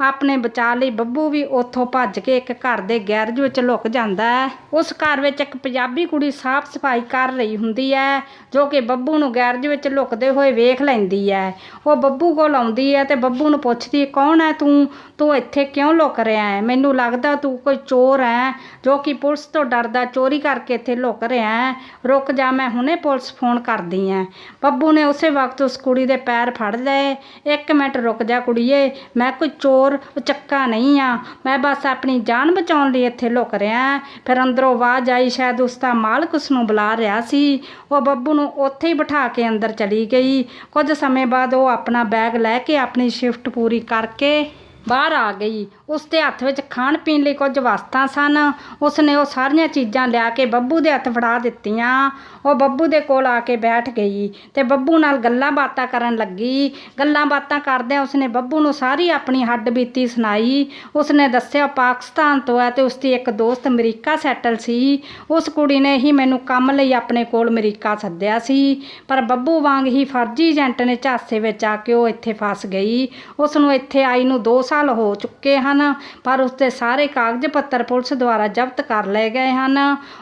ਆਪਣੇ ਬਚਾਅ ਲਈ ਬੱਬੂ ਵੀ ਉੱਥੋਂ ਭੱਜ ਕੇ ਇੱਕ ਘਰ ਦੇ ਗੈਰਜ ਵਿੱਚ ਲੁਕ ਜਾਂਦਾ ਹੈ ਉਸ ਘਰ ਵਿੱਚ ਇੱਕ ਪੰਜਾਬੀ ਕੁੜੀ ਸਾਫ਼ ਸਫ਼ਾਈ ਕਰ ਰਹੀ ਹੁੰਦੀ ਹੈ ਜੋ ਕਿ ਬੱਬੂ ਨੂੰ ਗੈਰਜ ਵਿੱਚ ਲੁਕਦੇ ਹੋਏ ਵੇਖ ਲੈਂਦੀ ਹੈ ਉਹ ਬੱਬੂ ਕੋਲ ਆਉਂਦੀ ਹੈ ਤੇ ਬੱਬੂ ਨੂੰ ਪੁੱਛਦੀ, ਕੌਣ ਹੈ ਤੂੰ? ਤੂੰ ਇੱਥੇ ਕਿਉਂ ਲੁਕ ਰਿਹਾ ਹੈ? ਮੈਨੂੰ ਲੱਗਦਾ ਤੂੰ ਕੋਈ ਚੋਰ ਹੈ, ਜੋ ਕਿ ਪੁਲਿਸ ਤੋਂ ਡਰਦਾ ਚੋਰੀ ਕਰਕੇ ਇੱਥੇ ਲੁਕ ਰਿਹਾ ਹੈ। ਰੁਕ ਜਾ, ਮੈਂ ਹੁਣੇ ਪੁਲਿਸ ਫੋਨ ਕਰਦੀ ਹਾਂ। ਬੱਬੂ ਨੇ ਉਸੇ ਵਕਤ ਉਸ ਕੁੜੀ ਦੇ ਪੈਰ ਫੜ ਲਏ। ਇੱਕ ਮਿੰਟ ਰੁਕ ਜਾ ਕੁੜੀਏ, ਮੈਂ ਕੋਈ ਚੋਰ ਚੱਕਾ ਨਹੀਂ ਆ ਮੈਂ ਬਸ ਆਪਣੀ ਜਾਨ ਬਚਾਉਣ ਲਈ ਇੱਥੇ ਲੁਕ ਰਿਹਾ ਹਾਂ। ਫਿਰ ਅੰਦਰੋਂ ਆਵਾਜ਼ ਆਈ, ਸ਼ਾਇਦ ਉਸ ਦਾ ਮਾਲਕ ਉਸ ਨੂੰ ਬੁਲਾ ਰਿਹਾ ਸੀ। ਉਹ ਬੱਬੂ ਨੂੰ ਉੱਥੇ ਹੀ ਬਿਠਾ ਕੇ ਅੰਦਰ ਚਲੀ ਗਈ। ਕੁਝ ਸਮੇਂ ਬਾਅਦ ਉਹ ਆਪਣਾ ਬੈਗ ਲੈ ਕੇ ਆਪਣੀ ਸ਼ਿਫਟ ਪੂਰੀ ਕਰਕੇ ਬਾਹਰ ਆ ਗਈ। ਉਸ ਦੇ ਹੱਥ ਵਿੱਚ ਖਾਣ ਪੀਣ ਲਈ ਕੁਝ ਵਸਤਾਂ ਸਨ। ਉਸ ਨੇ ਉਹ ਸਾਰੀਆਂ ਚੀਜ਼ਾਂ ਲਿਆ ਕੇ ਬੱਬੂ ਦੇ ਹੱਥ ਫੜਾ ਦਿੱਤੀਆਂ। ਉਹ ਬੱਬੂ ਦੇ ਕੋਲ ਆ ਕੇ ਬੈਠ ਗਈ ਤੇ ਬੱਬੂ ਨਾਲ ਗੱਲਾਂ ਬਾਤਾਂ ਕਰਨ ਲੱਗੀ। ਗੱਲਾਂ ਬਾਤਾਂ ਕਰਦਿਆਂ ਉਸਨੇ ਬੱਬੂ ਨੂੰ ਸਾਰੀ ਆਪਣੀ ਹੱਡ ਬੀਤੀ ਸੁਣਾਈ। ਉਸਨੇ ਦੱਸਿਆ, ਉਹ ਪਾਕਿਸਤਾਨ ਤੋਂ ਹੈ ਤੇ ਉਸ ਦੀ ਇੱਕ ਦੋਸਤ ਅਮਰੀਕਾ ਸੈਟਲ ਸੀ। ਉਸ ਕੁੜੀ ਨੇ ਹੀ ਮੈਨੂੰ ਕੰਮ ਲਈ ਆਪਣੇ ਕੋਲ ਅਮਰੀਕਾ ਸੱਦਿਆ ਸੀ। ਪਰ ਬੱਬੂ ਵਾਂਗ ਹੀ ਫਰਜ਼ੀ ਏਜੰਟ ਨੇ ਝਾਸੇ ਵਿੱਚ ਆ ਕੇ ਉਹ ਇੱਥੇ ਫਸ ਗਈ। ਉਸ ਨੂੰ ਇੱਥੇ ਆਈ ਨੂੰ 2 ਸਾਲ ਹੋ ਚੁੱਕੇ ਹਨ। ਪਰ ਉਸ ਦੇ ਸਾਰੇ ਕਾਗਜ਼ ਪੱਤਰ ਪੁਲਿਸ ਦੁਆਰਾ ਜ਼ਬਤ ਕਰ ਲਏ ਗਏ ਹਨ।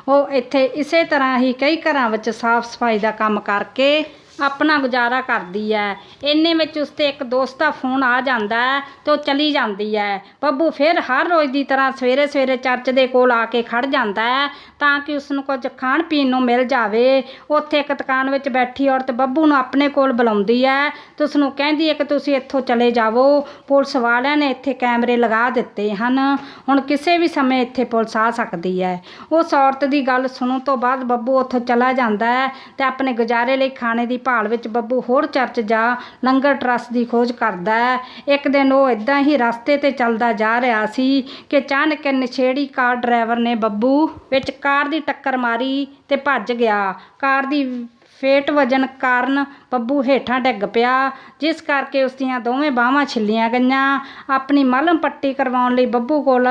ਉਹ ਇੱਥੇ ਇਸੇ ਤਰ੍ਹਾਂ ਹੀ ਕਈ ਘਰਾਂ ਵਿੱਚ ਸਾਫ਼ ਸਫ਼ਾਈ ਦਾ ਕੰਮ ਕਰਕੇ ਆਪਣਾ ਗੁਜ਼ਾਰਾ ਕਰਦੀ ਹੈ ਇੰਨੇ ਵਿੱਚ ਉਸ ਤੇ ਇੱਕ ਦੋਸਤ ਦਾ ਫੋਨ ਆ ਜਾਂਦਾ ਹੈ ਤੇ ਉਹ ਚਲੀ ਜਾਂਦੀ ਹੈ ਬੱਬੂ ਫਿਰ ਹਰ ਰੋਜ਼ ਦੀ ਤਰ੍ਹਾਂ ਸਵੇਰੇ ਸਵੇਰੇ ਚਰਚ ਦੇ ਕੋਲ ਆ ਕੇ ਖੜ ਜਾਂਦਾ ਹੈ ਤਾਂ ਕਿ ਉਸ ਨੂੰ ਕੁਝ ਖਾਣ ਪੀਣ ਨੂੰ ਮਿਲ ਜਾਵੇ। ਉੱਥੇ ਇੱਕ ਦੁਕਾਨ ਵਿੱਚ ਬੈਠੀ ਔਰਤ ਬੱਬੂ ਨੂੰ ਆਪਣੇ ਕੋਲ ਬੁਲਾਉਂਦੀ ਹੈ ਤੇ ਉਸ ਨੂੰ ਕਹਿੰਦੀ ਹੈ ਕਿ ਤੁਸੀਂ ਇੱਥੋਂ ਚਲੇ ਜਾਵੋ। ਪੁਲਿਸ ਵਾਲਿਆਂ ਨੇ ਇੱਥੇ ਕੈਮਰੇ ਲਗਾ ਦਿੱਤੇ ਹਨ। ਹੁਣ ਕਿਸੇ ਵੀ ਸਮੇਂ ਇੱਥੇ ਪੁਲਿਸ ਆ ਸਕਦੀ ਹੈ ਉਸ ਔਰਤ ਦੀ ਗੱਲ ਸੁਣਨ ਤੋਂ ਬਾਅਦ ਬੱਬੂ ਉੱਥੋਂ ਚਲਾ ਜਾਂਦਾ ਹੈ ਤੇ ਆਪਣੇ ਗੁਜ਼ਾਰੇ ਲਈ ਖਾਣੇ ਦੀ ਭਾਲ ਵਿੱਚ ਬੱਬੂ ਹੋਰ ਚਰਚ ਜਾ ਲੰਗਰ ਟਰੱਸਟ ਦੀ ਖੋਜ ਕਰਦਾ ਹੈ। ਇੱਕ ਦਿਨ ਉਹ ਇਦਾਂ ਹੀ ਰਸਤੇ ਤੇ ਚੱਲਦਾ ਜਾ ਰਿਹਾ ਸੀ ਕਿ ਅਚਾਨਕ ਨਸ਼ੇੜੀ ਕਾਰ ਡਰਾਈਵਰ ਨੇ ਬੱਬੂ ਵਿੱਚ ਕਾਰ ਦੀ ਟੱਕਰ ਮਾਰੀ ਤੇ ਭੱਜ ਗਿਆ। ਕਾਰ ਦੀ ਫੇਟ ਵਜਨ ਕਾਰਨ ਬੱਬੂ ਹੇਠਾਂ ਡਿੱਗ ਪਿਆ, ਜਿਸ ਕਰਕੇ ਉਸ ਦੀਆਂ ਦੋਵੇਂ ਬਾਹਾਂ ਛਿੱਲੀਆਂ ਗਈਆਂ। ਆਪਣੀ ਮਲਮ ਪੱਟੀ ਕਰਵਾਉਣ ਲਈ ਬੱਬੂ ਕੋਲ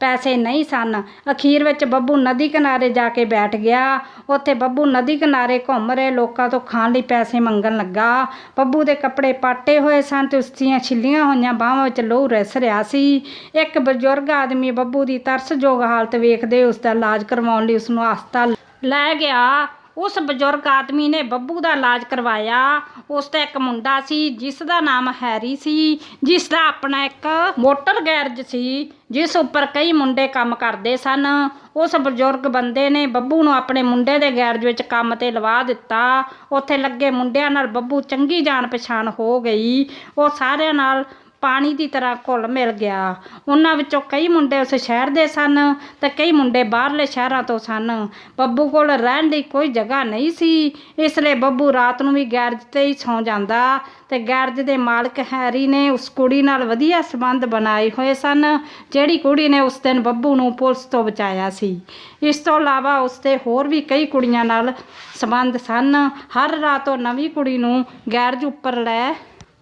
ਪੈਸੇ ਨਹੀਂ ਸਨ। ਅਖੀਰ ਵਿੱਚ ਬੱਬੂ ਨਦੀ ਕਿਨਾਰੇ ਜਾ ਕੇ ਬੈਠ ਗਿਆ। ਉੱਥੇ ਬੱਬੂ ਨਦੀ ਕਿਨਾਰੇ ਘੁੰਮ ਰਹੇ ਲੋਕਾਂ ਤੋਂ ਖਾਣ ਲਈ ਪੈਸੇ ਮੰਗਣ ਲੱਗਾ। ਬੱਬੂ ਦੇ ਕੱਪੜੇ ਪਾਟੇ ਹੋਏ ਸਨ ਤੇ ਉਸ ਦੀਆਂ ਛਿੱਲੀਆਂ ਹੋਈਆਂ ਬਾਹਾਂ ਵਿੱਚ ਲਹੂ ਰਿਸ ਰਿਹਾ ਸੀ। ਇੱਕ ਬਜ਼ੁਰਗ ਆਦਮੀ ਬੱਬੂ ਦੀ ਤਰਸਯੋਗ ਹਾਲਤ ਵੇਖਦੇ ਉਸ ਦਾ ਇਲਾਜ ਕਰਵਾਉਣ ਲਈ ਉਸ ਨੂੰ ਹਸਪਤਾਲ ਲੈ ਗਿਆ। ਉਸ ਬਜ਼ੁਰਗ ਆਦਮੀ ਨੇ ਬੱਬੂ ਦਾ ਇਲਾਜ ਕਰਵਾਇਆ। ਉਸ ਦਾ ਇੱਕ ਮੁੰਡਾ ਸੀ, ਜਿਸ ਦਾ ਨਾਮ ਹੈਰੀ ਸੀ, ਜਿਸ ਦਾ ਆਪਣਾ ਇੱਕ ਮੋਟਰ ਗੈਰਜ ਸੀ, ਜਿਸ ਉੱਪਰ ਕਈ ਮੁੰਡੇ ਕੰਮ ਕਰਦੇ ਸਨ। ਉਸ ਬਜ਼ੁਰਗ ਬੰਦੇ ਨੇ ਬੱਬੂ ਨੂੰ ਆਪਣੇ ਮੁੰਡੇ ਦੇ ਗੈਰਜ ਵਿੱਚ ਕੰਮ ਤੇ ਲਵਾ ਦਿੱਤਾ। ਉੱਥੇ ਲੱਗੇ ਮੁੰਡਿਆਂ ਨਾਲ ਬੱਬੂ ਚੰਗੀ ਜਾਣ ਪਛਾਣ ਹੋ ਗਈ। ਉਹ ਸਾਰਿਆਂ ਨਾਲ ਪਾਣੀ ਦੀ ਤਰ੍ਹਾਂ ਘੁਲ ਮਿਲ ਗਿਆ। ਉਹਨਾਂ ਵਿੱਚੋਂ ਕਈ ਮੁੰਡੇ ਉਸ ਸ਼ਹਿਰ ਦੇ ਸਨ ਤੇ ਕਈ ਮੁੰਡੇ ਬਾਹਰਲੇ ਸ਼ਹਿਰਾਂ ਤੋਂ ਸਨ। ਬੱਬੂ ਕੋਲ ਰਹਿਣ ਲਈ ਕੋਈ ਜਗ੍ਹਾ ਨਹੀਂ ਸੀ। ਇਸ ਲਈ ਬੱਬੂ ਰਾਤ ਨੂੰ ਵੀ ਗੈਰਜ ਤੇ ਹੀ ਸੌਂ ਜਾਂਦਾ ਤੇ ਗੈਰਜ ਦੇ ਮਾਲਕ ਹੈਰੀ ਨੇ ਉਸ ਕੁੜੀ ਨਾਲ ਵਧੀਆ ਸਬੰਧ ਬਣਾਏ ਹੋਏ ਸਨ, ਜਿਹੜੀ ਕੁੜੀ ਨੇ ਉਸ ਦਿਨ ਬੱਬੂ ਨੂੰ ਪੁਲਿਸ ਤੋਂ ਬਚਾਇਆ ਸੀ। ਇਸ ਤੋਂ ਇਲਾਵਾ ਉਸ ਦੇ ਹੋਰ ਵੀ ਕਈ ਕੁੜੀਆਂ ਨਾਲ ਸਬੰਧ ਸਨ। ਹਰ ਰਾਤ ਉਹ ਨਵੀਂ ਕੁੜੀ ਨੂੰ ਗੈਰਜ ਉੱਪਰ ਲੈ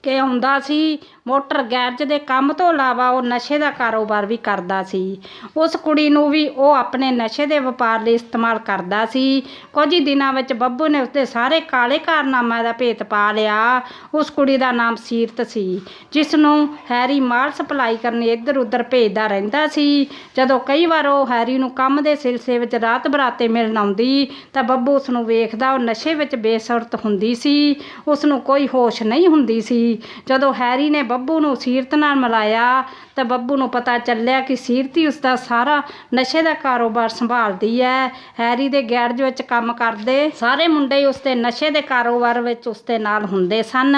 ਕੇ ਆਉਂਦਾ ਸੀ। ਮੋਟਰ ਗੈਰਜ ਦੇ ਕੰਮ ਤੋਂ ਇਲਾਵਾ ਉਹ ਨਸ਼ੇ ਦਾ ਕਾਰੋਬਾਰ ਵੀ ਕਰਦਾ ਸੀ। ਉਸ ਕੁੜੀ ਨੂੰ ਵੀ ਉਹ ਆਪਣੇ ਨਸ਼ੇ ਦੇ ਵਪਾਰ ਲਈ ਇਸਤੇਮਾਲ ਕਰਦਾ ਸੀ। ਕੁਝ ਹੀ ਦਿਨਾਂ ਵਿੱਚ ਬੱਬੂ ਨੇ ਉਸਦੇ ਸਾਰੇ ਕਾਲੇ ਕਾਰਨਾਮਿਆਂ ਦਾ ਭੇਤ ਪਾ ਲਿਆ। ਉਸ ਕੁੜੀ ਦਾ ਨਾਮ ਸੀਰਤ ਸੀ, ਜਿਸ ਨੂੰ ਹੈਰੀ ਮਾਲ ਸਪਲਾਈ ਕਰਨ ਇੱਧਰ ਉੱਧਰ ਭੇਜਦਾ ਰਹਿੰਦਾ ਸੀ। ਜਦੋਂ ਕਈ ਵਾਰ ਉਹ ਹੈਰੀ ਨੂੰ ਕੰਮ ਦੇ ਸਿਲਸਿਲੇ ਵਿੱਚ ਰਾਤ ਬਰਾਤੇ ਮਿਲਣ ਆਉਂਦੀ, ਤਾਂ ਬੱਬੂ ਉਸ ਨੂੰ ਵੇਖਦਾ ਉਹ ਨਸ਼ੇ ਵਿੱਚ ਬੇਸੁਰਤ ਹੁੰਦੀ ਸੀ। ਉਸ ਨੂੰ ਕੋਈ ਹੋਸ਼ ਨਹੀਂ ਹੁੰਦੀ ਸੀ। ਜਦੋਂ ਹੈਰੀ ਨੇ ਬੱਬੂ ਨੂੰ ਸੀਰਤ ਨਾਲ ਮਿਲਾਇਆ ਤਾਂ ਬੱਬੂ ਨੂੰ ਪਤਾ ਚੱਲਿਆ ਕਿ ਸੀਰਤੀ ਹੀ ਉਸ ਦਾ ਸਾਰਾ ਨਸ਼ੇ ਦਾ ਕਾਰੋਬਾਰ ਸੰਭਾਲਦੀ ਹੈ ਹੈਰੀ ਦੇ ਗੈਰਜ ਵਿੱਚ ਕੰਮ ਕਰਦੇ। ਸਾਰੇ ਮੁੰਡੇ ਉਸ ਦੇ ਨਸ਼ੇ ਦੇ ਕਾਰੋਬਾਰ ਵਿੱਚ ਉਸ ਦੇ ਨਾਲ ਹੁੰਦੇ ਸਨ।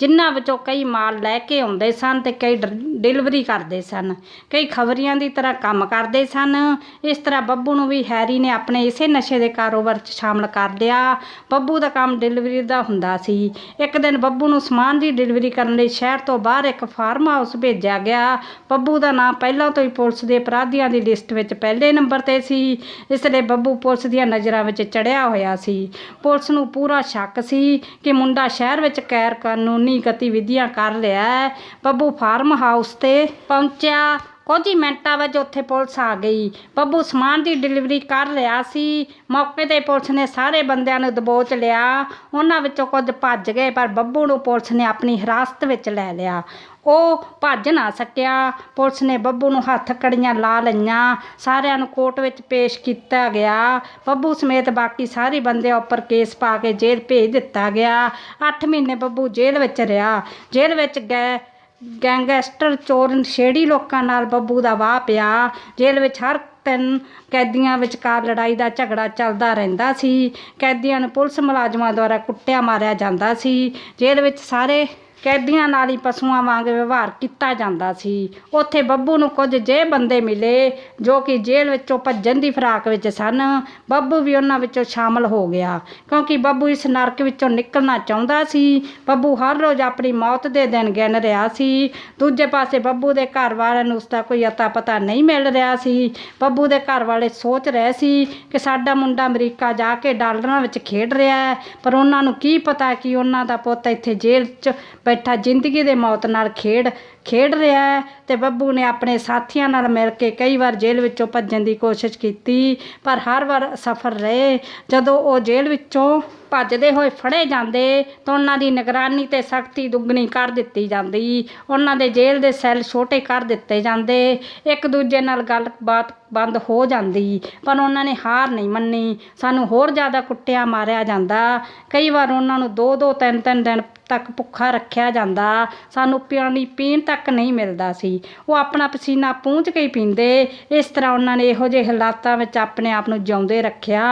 ਜਿਨ੍ਹਾਂ ਵਿੱਚੋਂ ਕਈ ਮਾਲ ਲੈ ਕੇ ਆਉਂਦੇ ਸਨ ਤੇ ਕਈ ਡਿਲੀਵਰੀ ਕਰਦੇ ਸਨ। ਕਈ ਖਬਰੀਆਂ ਦੀ ਤਰ੍ਹਾਂ ਕੰਮ ਕਰਦੇ ਸਨ। ਇਸ ਤਰ੍ਹਾਂ ਬੱਬੂ ਨੂੰ ਵੀ ਹੈਰੀ ਨੇ ਆਪਣੇ ਇਸੇ ਨਸ਼ੇ ਦੇ ਕਾਰੋਬਾਰ 'ਚ ਸ਼ਾਮਲ ਕਰ ਲਿਆ। ਬੱਬੂ ਦਾ ਕੰਮ ਡਿਲੀਵਰੀ ਦਾ ਹੁੰਦਾ ਸੀ। ਇੱਕ ਦਿਨ ਬੱਬੂ ਨੂੰ ਸਮਾਨ ਦੀ ਡਿਲੀਵਰੀ ਕਰਨ ਲਈ ਸ਼ਹਿਰ ਤੋਂ ਬਾਹਰ ਇੱਕ ਫਾਰਮ ਹਾਊਸ ਭੇਜਿਆ ਗਿਆ। ਬੱਬੂ ਦਾ ਨਾਮ ਪਹਿਲਾਂ ਤੋਂ ਹੀ ਪੁਲਿਸ ਦੇ ਅਪਰਾਧੀਆਂ ਦੀ ਲਿਸਟ ਵਿੱਚ ਪਹਿਲੇ ਨੰਬਰ ਤੇ ਸੀ। ਇਸ ਲਈ ਬੱਬੂ ਪੁਲਿਸ ਦੀਆਂ ਨਜ਼ਰਾਂ ਵਿੱਚ ਚੜਿਆ ਹੋਇਆ ਸੀ। ਪੁਲਿਸ ਨੂੰ ਪੂਰਾ ਸ਼ੱਕ ਸੀ ਕਿ ਮੁੰਡਾ ਸ਼ਹਿਰ ਵਿੱਚ ਗੈਰ ਕਾਨੂੰਨੀ ਗਤੀਵਿਧੀਆਂ ਕਰ ਰਿਹਾ ਹੈ। ਬੱਬੂ ਫਾਰਮ ਹਾਊਸ ਤੇ ਪਹੁੰਚਿਆ। ਕੁਝ ਹੀ ਮਿੰਟਾਂ ਵਿੱਚ ਉੱਥੇ ਪੁਲਿਸ ਆ ਗਈ। ਬੱਬੂ ਸਮਾਨ ਦੀ ਡਿਲੀਵਰੀ ਕਰ ਰਿਹਾ ਸੀ। ਮੌਕੇ ਤੇ ਪੁਲਿਸ ਨੇ ਸਾਰੇ ਬੰਦਿਆਂ ਨੂੰ ਦਬੋਚ ਲਿਆ। ਉਹਨਾਂ ਵਿੱਚੋਂ ਕੁਝ ਭੱਜ ਗਏ, ਪਰ ਬੱਬੂ ਨੂੰ ਪੁਲਿਸ ਨੇ ਆਪਣੀ ਹਿਰਾਸਤ ਵਿੱਚ ਲੈ ਲਿਆ। ਉਹ ਭੱਜ ਨਾ ਸਕਿਆ। ਪੁਲਿਸ ਨੇ ਬੱਬੂ ਨੂੰ ਹੱਥ ਕੜੀਆਂ ਲਾ ਲਈਆਂ। ਸਾਰਿਆਂ ਨੂੰ ਕੋਰਟ ਵਿੱਚ ਪੇਸ਼ ਕੀਤਾ ਗਿਆ। ਬੱਬੂ ਸਮੇਤ ਬਾਕੀ ਸਾਰੇ ਬੰਦਿਆਂ ਉੱਪਰ ਕੇਸ ਪਾ ਕੇ ਜੇਲ੍ਹ ਭੇਜ ਦਿੱਤਾ ਗਿਆ। 8 ਮਹੀਨੇ ਬੱਬੂ ਜੇਲ੍ਹ ਵਿੱਚ ਰਿਹਾ। ਜੇਲ੍ਹ ਵਿੱਚ ਗਏ ਗੈਂਗਸਟਰ ਚੋਰ ਨਸ਼ੇੜੀ ਲੋਕਾਂ ਨਾਲ ਬੱਬੂ ਦਾ ਵਾਹ ਪਿਆ। ਜੇਲ੍ਹ ਵਿੱਚ ਹਰ ਤਿੰਨ ਕੈਦੀਆਂ ਵਿਚਕਾਰ ਲੜਾਈ ਦਾ ਝਗੜਾ ਚੱਲਦਾ ਰਹਿੰਦਾ ਸੀ। ਕੈਦੀਆਂ ਨੂੰ ਪੁਲਿਸ ਮੁਲਾਜ਼ਮਾਂ ਦੁਆਰਾ ਕੁੱਟਿਆ ਮਾਰਿਆ ਜਾਂਦਾ ਸੀ। ਜੇਲ੍ਹ ਵਿੱਚ ਸਾਰੇ ਕੈਦੀਆਂ ਨਾਲ ਹੀ ਪਸ਼ੂਆਂ ਵਾਂਗ ਵਿਵਹਾਰ ਕੀਤਾ ਜਾਂਦਾ ਸੀ। ਉੱਥੇ ਬੱਬੂ ਨੂੰ ਕੁਝ ਜੇ ਬੰਦੇ ਮਿਲੇ, ਜੋ ਕਿ ਜੇਲ੍ਹ ਵਿੱਚੋਂ ਭੱਜਣ ਦੀ ਫਰਾਕ ਵਿੱਚ ਸਨ। ਬੱਬੂ ਵੀ ਉਹਨਾਂ ਵਿੱਚੋਂ ਸ਼ਾਮਲ ਹੋ ਗਿਆ, ਕਿਉਂਕਿ ਬੱਬੂ ਇਸ ਨਰਕ ਵਿੱਚੋਂ ਨਿਕਲਣਾ ਚਾਹੁੰਦਾ ਸੀ। ਬੱਬੂ ਹਰ ਰੋਜ਼ ਆਪਣੀ ਮੌਤ ਦੇ ਦਿਨ ਗਿਣ ਰਿਹਾ ਸੀ। ਦੂਜੇ ਪਾਸੇ ਬੱਬੂ ਦੇ ਘਰ ਵਾਲਿਆਂ ਨੂੰ ਉਸਦਾ ਕੋਈ ਅਤਾ ਪਤਾ ਨਹੀਂ ਮਿਲ ਰਿਹਾ ਸੀ। ਬੱਬੂ ਦੇ ਘਰ ਵਾਲੇ ਸੋਚ ਰਹੇ ਸੀ ਕਿ ਸਾਡਾ ਮੁੰਡਾ ਅਮਰੀਕਾ ਜਾ ਕੇ ਡਾਲਰਾਂ ਵਿੱਚ ਖੇਡ ਰਿਹਾ ਹੈ, ਪਰ ਉਹਨਾਂ ਨੂੰ ਕੀ ਪਤਾ ਕਿ ਉਹਨਾਂ ਦਾ ਪੁੱਤ ਇੱਥੇ ਜੇਲ੍ਹ 'ਚ ਬੈਠਾ ਜ਼ਿੰਦਗੀ ਦੇ ਮੌਤ ਨਾਲ ਖੇਡ ਖੇਡ ਰਿਹਾ ਹੈ ਤੇ ਬੱਬੂ ਨੇ ਆਪਣੇ ਸਾਥੀਆਂ ਨਾਲ ਮਿਲ ਕੇ ਕਈ ਵਾਰ ਜੇਲ੍ਹ ਵਿੱਚੋਂ ਭੱਜਣ ਦੀ ਕੋਸ਼ਿਸ਼ ਕੀਤੀ, ਪਰ ਹਰ ਵਾਰ ਸਫਲ ਰਹੇ। ਜਦੋਂ ਉਹ ਜੇਲ੍ਹ ਵਿੱਚੋਂ ਭੱਜਦੇ ਹੋਏ ਫੜੇ ਜਾਂਦੇ, ਤਾਂ ਉਹਨਾਂ ਦੀ ਨਿਗਰਾਨੀ ਤੇ ਸਖਤੀ ਦੁੱਗਣੀ ਕਰ ਦਿੱਤੀ ਜਾਂਦੀ। ਉਹਨਾਂ ਦੇ ਜੇਲ੍ਹ ਦੇ ਸੈੱਲ ਛੋਟੇ ਕਰ ਦਿੱਤੇ ਜਾਂਦੇ। ਇੱਕ ਦੂਜੇ ਨਾਲ ਗੱਲਬਾਤ ਬੰਦ ਹੋ ਜਾਂਦੀ, ਪਰ ਉਹਨਾਂ ਨੇ ਹਾਰ ਨਹੀਂ ਮੰਨੀ। ਸਾਨੂੰ ਹੋਰ ਜ਼ਿਆਦਾ ਕੁੱਟਿਆ ਮਾਰਿਆ ਜਾਂਦਾ। ਕਈ ਵਾਰ ਉਹਨਾਂ ਨੂੰ ਦੋ ਦੋ ਤਿੰਨ ਤਿੰਨ ਦਿਨ ਤੱਕ ਭੁੱਖਾ ਰੱਖਿਆ ਜਾਂਦਾ। ਸਾਨੂੰ ਪਾਣੀ ਪੀਣ ਤੱਕ ਨਹੀਂ ਮਿਲਦਾ ਸੀ। ਉਹ ਆਪਣਾ ਪਸੀਨਾ ਪੂੰਝ ਕੇ ਹੀ ਪੀਂਦੇ। ਇਸ ਤਰ੍ਹਾਂ ਉਹਨਾਂ ਨੇ ਇਹੋ ਜਿਹੇ ਹਾਲਾਤਾਂ ਵਿੱਚ ਆਪਣੇ ਆਪ ਨੂੰ ਜਿਉਂਦੇ ਰੱਖਿਆ।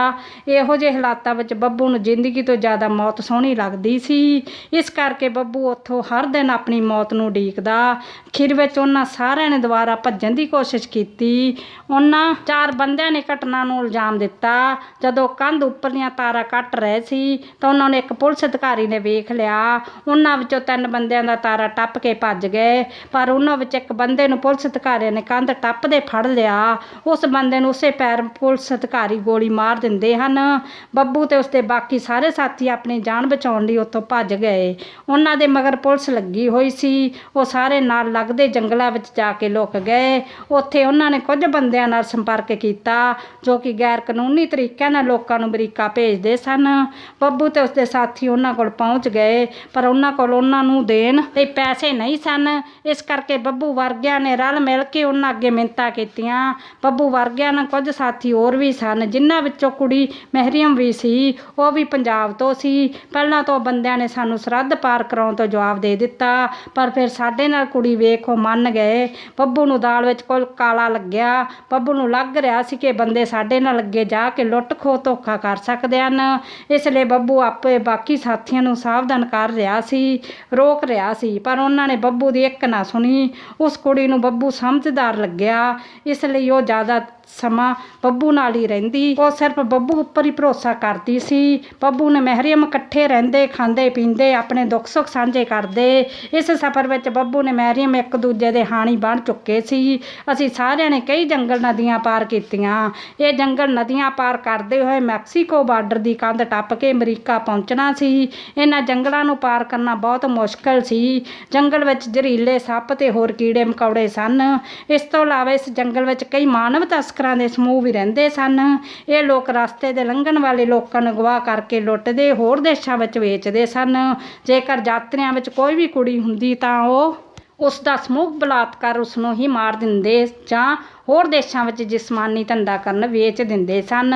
ਇਹੋ ਜਿਹੇ ਹਾਲਾਤਾਂ ਵਿੱਚ ਬੱਬੂ ਨੂੰ ਜ਼ਿੰਦਗੀ ਤੋਂ ਜ਼ਿਆਦਾ ਮੌਤ ਸੋਹਣੀ ਲੱਗਦੀ ਸੀ। ਇਸ ਕਰਕੇ ਬੱਬੂ ਉੱਥੋਂ ਹਰ ਦਿਨ ਆਪਣੀ ਮੌਤ ਨੂੰ ਉਡੀਕਦਾ। ਅਖੀਰ ਵਿੱਚ ਉਹਨਾਂ ਸਾਰਿਆਂ ਨੇ ਦੁਬਾਰਾ ਭੱਜਣ ਦੀ ਕੋਸ਼ਿਸ਼ ਕੀਤੀ। ਉਹਨਾਂ ਚਾਰ ਬੰਦਿਆਂ ਨੇ ਘਟਨਾ ਨੂੰ ਇਲਜ਼ਾਮ ਦਿੱਤਾ। ਜਦੋਂ ਕੰਧ ਉੱਪਰਲੀਆਂ ਤਾਰਾਂ ਕੱਟ ਰਹੇ ਸੀ, ਤਾਂ ਉਹਨਾਂ ਨੇ ਇੱਕ ਪੁਲਿਸ ਅਧਿਕਾਰੀ ਨੇ ਵੇਖ ਲਿਆ। ਉਹਨਾਂ ਵਿੱਚੋਂ ਤਿੰਨ ਬੰਦਿਆਂ ਦਾ ਤਾਰਾ ਟੱਪ ਕੇ ਭੱਜ ਗਏ, ਪਰ ਉਹਨਾਂ ਵਿੱਚ ਇੱਕ ਬੰਦੇ ਨੂੰ ਪੁਲਿਸ ਅਧਿਕਾਰੀਆਂ ਨੇ ਕੰਧ ਟੱਪਦੇ ਫੜ ਲਿਆ। ਉਸ ਬੰਦੇ ਨੂੰ ਉਸੇ ਪੈਰ ਪੁਲਿਸ ਅਧਿਕਾਰੀ ਗੋਲੀ ਮਾਰ ਦਿੰਦੇ ਹਨ। ਬੱਬੂ ਤੇ ਉਸਦੇ ਬਾਕੀ ਸਾਰੇ ਸਾਥੀ ਆਪਣੀ ਜਾਨ ਬਚਾਉਣ ਲਈ ਉੱਥੋਂ ਭੱਜ ਗਏ। ਉਹਨਾਂ ਦੇ ਮਗਰ ਪੁਲਿਸ ਲੱਗੀ ਹੋਈ ਸੀ। ਉਹ ਸਾਰੇ ਨਾਲ ਲੱਗਦੇ ਜੰਗਲਾਂ ਵਿੱਚ ਜਾ ਕੇ ਲੁਕ ਗਏ। ਉੱਥੇ ਉਹਨਾਂ ਨੇ ਕੁਝ ਬੰਦਿਆਂ ਨਾਲ ਸੰਪਰਕ ਕੀਤਾ, ਜੋ ਕਿ ਗੈਰ ਕਾਨੂੰਨੀ ਤਰੀਕਿਆਂ ਨਾਲ ਲੋਕਾਂ ਨੂੰ ਅਮਰੀਕਾ ਭੇਜਦੇ ਸਨ। ਬੱਬੂ ਤੇ ਉਸਦੇ ਸਾਥੀ ਉਹਨਾਂ ਕੋਲ ਪਹੁੰਚ ਗਏ, ਪਰ ਉਹਨਾਂ ਕੋਲ ਉਹਨਾਂ ਨੂੰ ਦੇਣ ਲਈ ਪੈਸੇ ਨਹੀਂ ਸਨ। ਇਸ ਕਰਕੇ ਬੱਬੂ ਵਰਗਿਆਂ ਨੇ ਰਲ ਮਿਲ ਕੇ ਉਹਨਾਂ ਅੱਗੇ ਮਿੰਤਾ ਕੀਤੀਆਂ। ਬੱਬੂ ਵਰਗਿਆਂ ਨਾਲ ਕੁਝ ਸਾਥੀ ਹੋਰ ਵੀ ਸਨ, ਜਿਨ੍ਹਾਂ ਵਿੱਚੋਂ ਕੁੜੀ ਮਹਿਰੀਮ ਵੀ ਸੀ। ਉਹ ਵੀ ਪੰਜਾਬ ਤੋਂ ਸੀ। ਪਹਿਲਾਂ ਤੋਂ ਬੰਦਿਆਂ ਨੇ ਸਾਨੂੰ ਸਰਹੱਦ ਪਾਰ ਕਰਾਉਣ ਤੋਂ ਜਵਾਬ ਦੇ ਦਿੱਤਾ, ਪਰ ਫਿਰ ਸਾਡੇ ਨਾਲ ਕੁੜੀ ਵੇਖੋ ਮੰਨ ਗਏ। ਬੱਬੂ ਨੂੰ ਦਾਲ ਵਿੱਚ ਕੋਲ ਕਾਲਾ ਲੱਗਿਆ। ਬੱਬੂ ਨੂੰ ਲੱਗ ਰਿਹਾ ਸੀ ਕਿ ਬੰਦੇ ਸਾਡੇ ਨਾਲ ਅੱਗੇ ਜਾ ਕੇ ਲੁੱਟ ਖੋ ਧੋਖਾ ਕਰ ਸਕਦੇ ਹਨ। ਇਸ ਲਈ ਬੱਬੂ ਆਪੇ ਬਾਕੀ ਸਾਥੀਆਂ ਨੂੰ ਸਾਵਧਾਨ ਕਰ ਰਿਹਾ ਸੀ, ਰੋਕ ਰਿਹਾ ਸੀ, ਪਰ ਉਹਨਾਂ ਨੇ ਬੱਬੂ ਦੀ ਇੱਕ ਨਾ ਸੁਣੀ। ਉਸ ਕੁੜੀ ਨੂੰ ਬੱਬੂ ਸਮਝਦਾਰ ਲੱਗਿਆ। ਇਸ ਲਈ ਉਹ ਜ਼ਿਆਦਾ ਸਮਾਂ ਬੱਬੂ ਨਾਲ ਹੀ ਰਹਿੰਦੀ। ਉਹ ਸਿਰਫ ਬੱਬੂ ਉੱਪਰ ਹੀ ਭਰੋਸਾ ਕਰਦੀ ਸੀ। ਬੱਬੂ ਨੇ ਮਹਿਰੀਮ ਇਕੱਠੇ ਰਹਿੰਦੇ, ਖਾਂਦੇ, ਪੀਂਦੇ, ਆਪਣੇ ਦੁੱਖ ਸੁੱਖ ਸਾਂਝੇ ਕਰਦੇ। ਇਸ ਸਫ਼ਰ ਵਿੱਚ ਬੱਬੂ ਨੇ ਮਹਿਰੀਮ ਇੱਕ ਦੂਜੇ ਦੇ ਹਾਣੀ ਬਣ ਚੁੱਕੇ ਸੀ। ਅਸੀਂ ਸਾਰਿਆਂ ਨੇ ਕਈ ਜੰਗਲ ਨਦੀਆਂ ਪਾਰ ਕੀਤੀਆਂ। ਇਹ ਜੰਗਲ ਨਦੀਆਂ ਪਾਰ ਕਰਦੇ ਹੋਏ ਮੈਕਸੀਕੋ ਬਾਰਡਰ ਦੀ ਕੰਧ ਟੱਪ ਕੇ ਅਮਰੀਕਾ ਪਹੁੰਚਣਾ ਸੀ। ਇਹਨਾਂ ਜੰਗਲਾਂ ਨੂੰ ਪਾਰ ਕਰਨਾ ਬਹੁਤ ਮੁਸ਼ਕਲ ਸੀ। ਜੰਗਲ ਵਿੱਚ ਜ਼ਹਿਰੀਲੇ ਸੱਪ ਤੇ ਹੋਰ ਕੀੜੇ ਮਕੌੜੇ ਸਨ। ਇਸ ਤੋਂ ਇਲਾਵਾ ਇਸ ਜੰਗਲ ਵਿੱਚ ਕਈ ਮਾਨਵ ਤਸਕਰਾਂ ਦੇ ਸਮੂਹ ਵੀ ਰਹਿੰਦੇ ਸਨ। ਇਹ ਲੋਕ ਰਸਤੇ ਦੇ ਲੰਘਣ ਵਾਲੇ ਲੋਕਾਂ ਨੂੰ ਗਵਾਹ ਕਰਕੇ ਲੁੱਟਦੇ, ਹੋਰ ਦੇਸ਼ਾਂ ਵਿੱਚ ਵੇਚਦੇ ਸਨ। ਜੇਕਰ ਯਾਤਰੀਆਂ ਵਿੱਚ ਕੋਈ ਵੀ ਕੁੜੀ ਹੁੰਦੀ ਤਾਂ ਉਹ ਉਸ ਦਾ ਸਮੂਹ ਬਲਾਤਕਾਰ ਉਸ ਨੂੰ ਹੀ ਮਾਰ ਦਿੰਦੇ ਜਾਂ ਹੋਰ ਦੇਸ਼ਾਂ ਵਿੱਚ ਜਿਸਮਾਨੀ ਧੰਦਾ ਕਰਨ ਵੇਚ ਦਿੰਦੇ ਸਨ।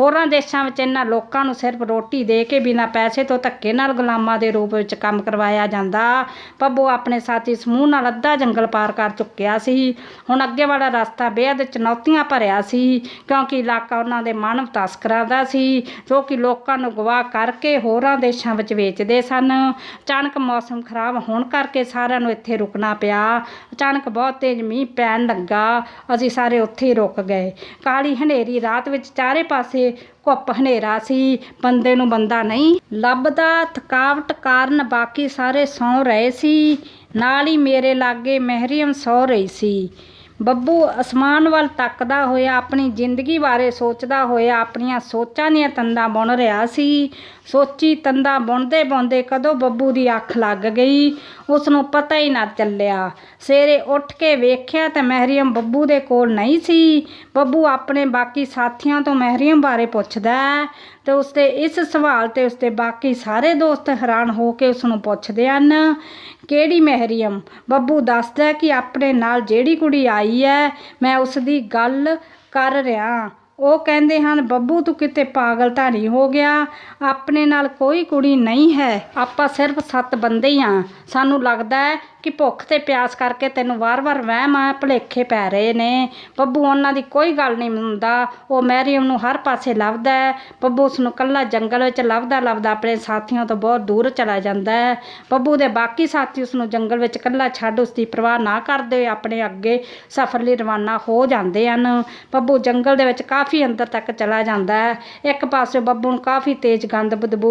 ਹੋਰਾਂ ਦੇਸ਼ਾਂ ਵਿੱਚ ਇਹਨਾਂ ਲੋਕਾਂ ਨੂੰ ਸਿਰਫ ਰੋਟੀ ਦੇ ਕੇ ਬਿਨਾਂ ਪੈਸੇ ਤੋਂ ਧੱਕੇ ਨਾਲ ਗੁਲਾਮਾਂ ਦੇ ਰੂਪ ਵਿੱਚ ਕੰਮ ਕਰਵਾਇਆ ਜਾਂਦਾ। ਪੱਬੂ ਆਪਣੇ ਸਾਥੀ ਸਮੂਹ ਨਾਲ ਅੱਧਾ ਜੰਗਲ ਪਾਰ ਕਰ ਚੁੱਕਿਆ ਸੀ। ਹੁਣ ਅੱਗੇ ਵਾਲਾ ਰਸਤਾ ਬੇਹੱਦ ਚੁਣੌਤੀਆਂ ਭਰਿਆ ਸੀ, ਕਿਉਂਕਿ ਇਲਾਕਾ ਉਹਨਾਂ ਦੇ ਮਾਨਵ ਤਸਕਰਾਂ ਦਾ ਸੀ, ਜੋ ਕਿ ਲੋਕਾਂ ਨੂੰ ਗਵਾਹ ਕਰਕੇ ਹੋਰਾਂ ਦੇਸ਼ਾਂ ਵਿੱਚ ਵੇਚਦੇ ਸਨ। ਅਚਾਨਕ ਮੌਸਮ ਖਰਾਬ ਹੋਣ ਕਰਕੇ ਸਾਰਿਆਂ ਨੂੰ ਇੱਥੇ ਰੁਕਣਾ ਪਿਆ। ਅਚਾਨਕ ਬਹੁਤ ਤੇਜ਼ ਮੀਂਹ ਪੈਣ ਲੱਗਾ। ਅਸੀਂ ਸਾਰੇ ਉੱਥੇ ਹੀ ਰੁਕ ਗਏ। ਕਾਲੀ ਹਨੇਰੀ ਰਾਤ ਵਿੱਚ ਚਾਰੇ ਪਾਸੇ ਘੁੱਪ ਹਨੇਰਾ ਸੀ। ਬੰਦੇ ਨੂੰ ਬੰਦਾ ਨਹੀਂ ਲੱਭਦਾ। ਥਕਾਵਟ ਕਾਰਨ ਬਾਕੀ ਸਾਰੇ ਸੌਂ ਰਹੇ ਸੀ। ਨਾਲ ਹੀ ਮੇਰੇ ਲਾਗੇ ਮਹਿਰੀਮ ਸੌ ਰਹੀ ਸੀ। ਬੱਬੂ ਅਸਮਾਨ ਵੱਲ ਤੱਕਦਾ ਹੋਇਆ, ਆਪਣੀ ਜ਼ਿੰਦਗੀ ਬਾਰੇ ਸੋਚਦਾ ਹੋਇਆ, ਆਪਣੀਆਂ ਸੋਚਾਂ ਦੀਆਂ ਤੰਦਾਂ ਬੁਣ ਰਿਹਾ ਸੀ। ਸੋਚੀ ਤੰਦਾਂ ਬੁਣਦੇ ਬੁਣਦੇ ਕਦੋਂ ਬੱਬੂ ਦੀ ਅੱਖ ਲੱਗ ਗਈ? ਉਸ ਨੂੰ ਪਤਾ ਹੀ ਨਾ ਚੱਲਿਆ। ਸਵੇਰੇ ਉੱਠ ਕੇ ਵੇਖਿਆ ਤਾਂ ਮਹਿਰੀਮ ਬੱਬੂ ਦੇ ਕੋਲ ਨਹੀਂ ਸੀ। ਬੱਬੂ ਆਪਣੇ ਬਾਕੀ ਸਾਥੀਆਂ ਤੋਂ ਮਹਿਰੀਮ ਬਾਰੇ ਪੁੱਛਦਾ ਹੈ ਤੇ ਉਸਦੇ ਇਸ ਸਵਾਲ ਤੇ ਉਸਦੇ ਬਾਕੀ ਸਾਰੇ ਦੋਸਤ ਹੈਰਾਨ ਹੋ ਕੇ ਉਸ ਨੂੰ ਪੁੱਛਦੇ ਹਨ ਕਿਹੜੀ ਮਹਿਰੀਮ ਬੱਬੂ ਦੱਸਦਾ ਕਿ ਆਪਣੇ ਨਾਲ ਜਿਹੜੀ ਕੁੜੀ ਆਈ ਹੈ, ਮੈਂ ਉਸ ਦੀ ਗੱਲ ਕਰ ਰਿਹਾ। ਉਹ ਕਹਿੰਦੇ ਹਨ, ਬੱਬੂ ਤੂੰ ਕਿਤੇ ਪਾਗਲ ਤਾਂ ਨਹੀਂ ਹੋ ਗਿਆ। ਆਪਣੇ ਨਾਲ ਕੋਈ ਕੁੜੀ ਨਹੀਂ ਹੈ। ਆਪਾਂ ਸਿਰਫ ਸੱਤ ਬੰਦੇ ਹੀ ਹਾਂ ਸਾਨੂੰ ਲੱਗਦਾ ਹੈ ਕਿ ਭੁੱਖ ਤੇ ਪਿਆਸ ਕਰਕੇ ਤੈਨੂੰ ਵਾਰ-ਵਾਰ ਵਹਿਮ ਆ, ਭੁਲੇਖੇ ਪੈ ਰਹੇ ਨੇ। ਬੱਬੂ ਉਹਨਾਂ ਦੀ ਕੋਈ ਗੱਲ ਨਹੀਂ ਮੰਨਦਾ। ਉਹ ਮੈਰੀਮ ਨੂੰ ਹਰ ਪਾਸੇ ਲੱਭਦਾ ਹੈ। ਬੱਬੂ ਉਸ ਨੂੰ ਕੱਲਾ ਜੰਗਲ ਵਿੱਚ ਲੱਭਦਾ ਲੱਭਦਾ ਆਪਣੇ ਸਾਥੀਆਂ ਤੋਂ ਬਹੁਤ ਦੂਰ ਚਲਾ ਜਾਂਦਾ ਹੈ। ਬੱਬੂ ਦੇ ਬਾਕੀ ਸਾਥੀ ਉਸ ਨੂੰ ਜੰਗਲ ਵਿੱਚ ਕੱਲਾ ਛੱਡ ਉਸ ਦੀ ਪਰਵਾਹ ਨਾ ਕਰਦੇ ਹੋਏ ਆਪਣੇ ਅੱਗੇ ਸਫ਼ਰ ਲਈ ਰਵਾਨਾ ਹੋ ਜਾਂਦੇ ਹਨ। ਬੱਬੂ ਜੰਗਲ ਦੇ ਵਿੱਚ ਕਾਫੀ ਕਾਫੀ ਅੰਦਰ ਤੱਕ ਚਲਾ ਜਾਂਦਾ ਹੈ। ਇੱਕ ਪਾਸੇ ਬੱਬੂ ਨੂੰ ਕਾਫੀ ਤੇਜ਼ ਗੰਦ ਬਦਬੂ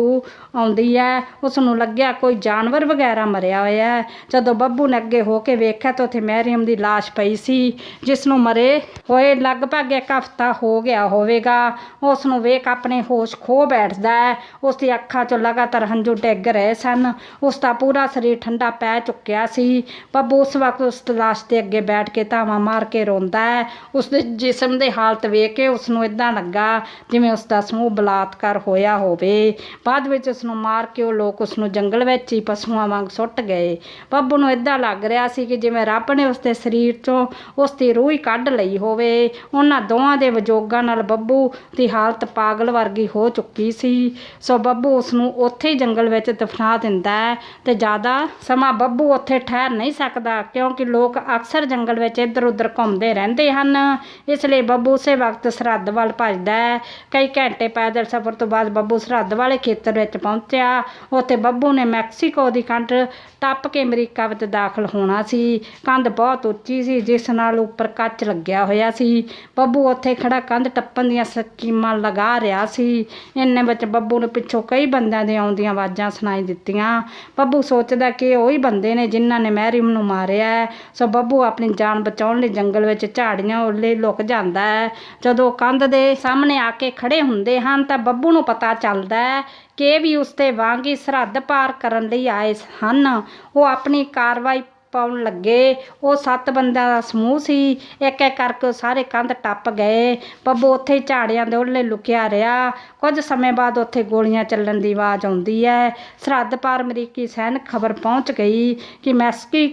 ਆਉਂਦੀ ਹੈ। ਉਸ ਨੂੰ ਲੱਗਿਆ ਕੋਈ ਜਾਨਵਰ ਵਗੈਰਾ ਮਰਿਆ ਹੋਇਆ ਹੈ। ਜਦੋਂ ਬੱਬੂ ਨੇ ਅੱਗੇ ਹੋ ਕੇ ਵੇਖਿਆ ਤਾਂ ਉੱਥੇ ਮੈਰੀਮ ਦੀ ਲਾਸ਼ ਪਈ ਸੀ ਜਿਸ ਨੂੰ ਮਰੇ ਹੋਏ ਲਗਭਗ ਇੱਕ ਹਫ਼ਤਾ ਹੋ ਗਿਆ ਹੋਵੇਗਾ। ਉਸ ਨੂੰ ਵੇਖ ਆਪਣੇ ਹੋਸ਼ ਖੋ ਬੈਠਦਾ ਹੈ। ਉਸ ਦੀ ਅੱਖਾਂ 'ਚੋਂ ਲਗਾਤਾਰ ਹੰਝੂ ਡਿੱਗ ਰਹੇ ਸਨ। ਉਸ ਦਾ ਪੂਰਾ ਸਰੀਰ ਠੰਡਾ ਪੈ ਚੁੱਕਿਆ ਸੀ। ਬੱਬੂ ਉਸ ਵਕਤ ਉਸ ਲਾਸ਼ ਦੇ ਅੱਗੇ ਬੈਠ ਕੇ ਧਾਵਾਂ ਮਾਰ ਕੇ ਰੋਂਦਾ ਹੈ। ਉਸ ਦੇ ਜਿਸਮ ਦੇ ਹਾਲਤ ਵੇਖ ਕੇ ਉਸ ਨੂੰ ਇਦਾਂ ਲੱਗਾ ਜਿਵੇਂ ਉਸ ਦਾ ਸਮੂਹ ਬਲਾਤਕਾਰ ਹੋਇਆ ਹੋਵੇ। ਬਾਅਦ ਵਿੱਚ ਉਸ ਨੂੰ ਮਾਰ ਕੇ ਉਹ ਲੋਕ ਉਸ ਨੂੰ ਜੰਗਲ ਵਿੱਚ ਹੀ ਪਸ਼ੂਆਂ ਵਾਂਗ ਸੁੱਟ ਗਏ। ਬੱਬੂ ਨੂੰ ਇਦਾਂ ਲੱਗ ਰਿਹਾ ਸੀ ਕਿ ਜਿਵੇਂ ਰੱਬ ਨੇ ਉਸ ਦੇ ਸਰੀਰ ਤੋਂ ਉਸ ਦੀ ਰੂਹ ਹੀ ਕੱਢ ਲਈ ਹੋਵੇ। ਉਹਨਾਂ ਦੋਵਾਂ ਦੇ ਵਿਜੋਗਾਂ ਨਾਲ ਬੱਬੂ ਦੀ ਹਾਲਤ ਪਾਗਲ ਵਰਗੀ ਹੋ ਚੁੱਕੀ ਸੀ। ਸੋ ਬੱਬੂ ਉਸ ਨੂੰ ਉੱਥੇ ਹੀ ਜੰਗਲ ਵਿੱਚ ਦਫਨਾ ਦਿੰਦਾ ਹੈ ਤੇ ਜ਼ਿਆਦਾ ਸਮਾਂ ਬੱਬੂ ਉੱਥੇ ਠਹਿਰ ਨਹੀਂ ਸਕਦਾ ਕਿਉਂਕਿ ਲੋਕ ਅਕਸਰ ਜੰਗਲ ਵਿੱਚ ਇੱਧਰ ਉੱਧਰ ਘੁੰਮਦੇ ਰਹਿੰਦੇ ਹਨ। ਇਸ ਲਈ ਬੱਬੂ ਉਸੇ ਵਕਤ ਸਰਹੱਦ ਵੱਲ ਭੱਜਦਾ ਹੈ। ਕਈ ਘੰਟੇ ਪੈਦਲ ਸਫ਼ਰ ਤੋਂ ਬਾਅਦ ਬੱਬੂ ਸਰਹੱਦ ਵਾਲੇ ਖੇਤਰ ਵਿੱਚ ਪਹੁੰਚਿਆ। ਉੱਥੇ ਬੱਬੂ ਨੇ ਮੈਕਸੀਕੋ ਦੀ ਕੰਢ ਟੱਪ ਕੇ ਅਮਰੀਕਾ ਵਿੱਚ ਦਾਖਲ ਹੋਣਾ ਸੀ। ਕੰਧ ਬਹੁਤ ਉੱਚੀ ਸੀ, ਜਿਸ ਨਾਲ ਉੱਪਰ ਕੱਚ ਲੱਗਿਆ ਹੋਇਆ ਸੀ। ਬੱਬੂ ਉੱਥੇ ਖੜਾ ਕੰਧ ਟੱਪਣ ਦੀਆਂ ਸਕੀਮਾਂ ਲਗਾ ਰਿਹਾ ਸੀ। ਇੰਨੇ ਵਿੱਚ ਬੱਬੂ ਨੂੰ ਪਿੱਛੋਂ ਕਈ ਬੰਦਿਆਂ ਦੀਆਂ ਆਉਂਦੀਆਂ ਆਵਾਜ਼ਾਂ ਸੁਣਾਈ ਦਿੱਤੀਆਂ। ਬੱਬੂ ਸੋਚਦਾ ਕਿ ਇਹ ਉਹੀ ਬੰਦੇ ਨੇ ਜਿਨ੍ਹਾਂ ਨੇ ਮਹਿਰੀਮ ਨੂੰ ਮਾਰਿਆ ਹੈ। ਸੋ ਬੱਬੂ ਆਪਣੀ ਜਾਨ ਬਚਾਉਣ ਲਈ ਜੰਗਲ ਵਿੱਚ ਝਾੜੀਆਂ ਉੱਲੇ ਲੁਕ ਜਾਂਦਾ ਹੈ। ਜਦੋਂ ਕੰਧ ਦੇ ਸਾਹਮਣੇ ਆ ਕੇ ਖੜੇ ਹੁੰਦੇ ਹਨ ਤਾਂ ਬੱਬੂ ਨੂੰ ਪਤਾ ਚੱਲਦਾ ਹੈ ਕਿ ਇਹ ਵੀ ਉਸ ਤੇ ਵਾਂਗ ਹੀ ਸਰਹੱਦ ਪਾਰ ਕਰਨ ਲਈ ਆਏ ਹਨ। ਉਹ ਆਪਣੀ ਕਾਰਵਾਈ ਪਾਉਣ ਲੱਗੇ। ਉਹ ਸੱਤ ਬੰਦਿਆਂ ਦਾ ਸਮੂਹ ਸੀ। ਇੱਕ ਇੱਕ ਕਰਕੇ ਉਹ ਸਾਰੇ ਕੰਧ ਟੱਪ ਗਏ। ਬੱਬੂ ਉੱਥੇ ਹੀ ਝਾੜਿਆਂ ਦੇ ਉਹਲੇ ਲੁਕਿਆ ਰਿਹਾ। ਕੁਝ ਸਮੇਂ ਬਾਅਦ ਉੱਥੇ ਗੋਲੀਆਂ ਚੱਲਣ ਦੀ ਆਵਾਜ਼ ਆਉਂਦੀ ਹੈ। ਸਰਹੱਦ ਪਾਰ ਅਮਰੀਕੀ ਸੈਨਿਕ ਖਬਰ ਪਹੁੰਚ ਗਈ ਕਿ ਮੈਸਕੀ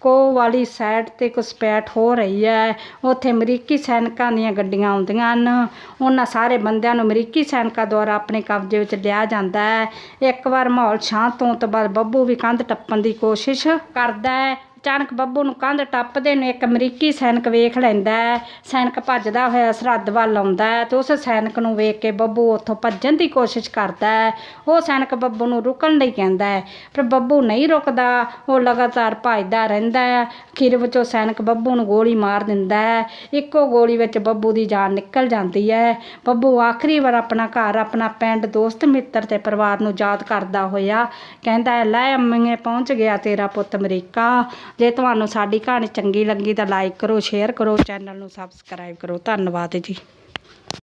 ਕੋ ਵਾਲੀ ਸਾਈਡ ਤੇ ਘੁਸਪੈਠ ਹੋ ਰਹੀ ਹੈ। ਉੱਥੇ ਅਮਰੀਕੀ ਸੈਨਿਕਾਂ ਦੀਆਂ ਗੱਡੀਆਂ ਆਉਂਦੀਆਂ ਹਨ। ਉਹਨਾਂ ਸਾਰੇ ਬੰਦਿਆਂ ਨੂੰ ਅਮਰੀਕੀ ਸੈਨਿਕਾਂ ਦੁਆਰਾ ਆਪਣੇ ਕਬਜ਼ੇ ਵਿੱਚ ਲਿਆ ਜਾਂਦਾ ਹੈ। ਇੱਕ ਵਾਰ ਮਾਹੌਲ ਸ਼ਾਂਤ ਹੋਣ ਤੋਂ ਬਾਅਦ ਬੱਬੂ ਵੀ ਕੰਧ ਟੱਪਣ ਦੀ ਕੋਸ਼ਿਸ਼ ਕਰਦਾ ਹੈ। ਅਚਾਨਕ ਬੱਬੂ ਨੂੰ ਕੰਧ ਟੱਪਦੇ ਨੂੰ ਇੱਕ ਅਮਰੀਕੀ ਸੈਨਿਕ ਵੇਖ ਲੈਂਦਾ ਹੈ। ਸੈਨਿਕ ਭੱਜਦਾ ਹੋਇਆ ਸਰਹੱਦ ਵੱਲ ਆਉਂਦਾ ਹੈ ਤੇ ਉਸ ਸੈਨਿਕ ਨੂੰ ਵੇਖ ਕੇ ਬੱਬੂ ਉੱਥੋਂ ਭੱਜਣ ਦੀ ਕੋਸ਼ਿਸ਼ ਕਰਦਾ ਹੈ। ਉਹ ਸੈਨਿਕ ਬੱਬੂ ਨੂੰ ਰੁਕਣ ਲਈ ਕਹਿੰਦਾ ਹੈ, ਪਰ ਬੱਬੂ ਨਹੀਂ ਰੁਕਦਾ। ਉਹ ਲਗਾਤਾਰ ਭੱਜਦਾ ਰਹਿੰਦਾ ਹੈ। ਅਖੀਰ ਵਿੱਚ ਉਹ ਸੈਨਿਕ ਬੱਬੂ ਨੂੰ ਗੋਲੀ ਮਾਰ ਦਿੰਦਾ ਹੈ। ਇੱਕੋ ਗੋਲੀ ਵਿੱਚ ਬੱਬੂ ਦੀ ਜਾਨ ਨਿਕਲ ਜਾਂਦੀ ਹੈ। ਬੱਬੂ ਆਖਰੀ ਵਾਰ ਆਪਣਾ ਘਰ, ਆਪਣਾ ਪਿੰਡ, ਦੋਸਤ, ਮਿੱਤਰ ਤੇ ਪਰਿਵਾਰ ਨੂੰ ਯਾਦ ਕਰਦਾ ਹੋਇਆ ਕਹਿੰਦਾ ਹੈ, ਲੈ ਅੰਮੀਏ, ਪਹੁੰਚ ਗਿਆ ਤੇਰਾ ਪੁੱਤ ਅਮਰੀਕਾ। ਜੇ ਤੁਹਾਨੂੰ ਸਾਡੀ ਕਹਾਣੀ ਚੰਗੀ ਲੱਗੀ ਤਾਂ ਲਾਈਕ ਕਰੋ ਸ਼ੇਅਰ ਕਰੋ ਚੈਨਲ ਨੂੰ ਸਬਸਕ੍ਰਾਈਬ ਕਰੋ। ਧੰਨਵਾਦ ਜੀ।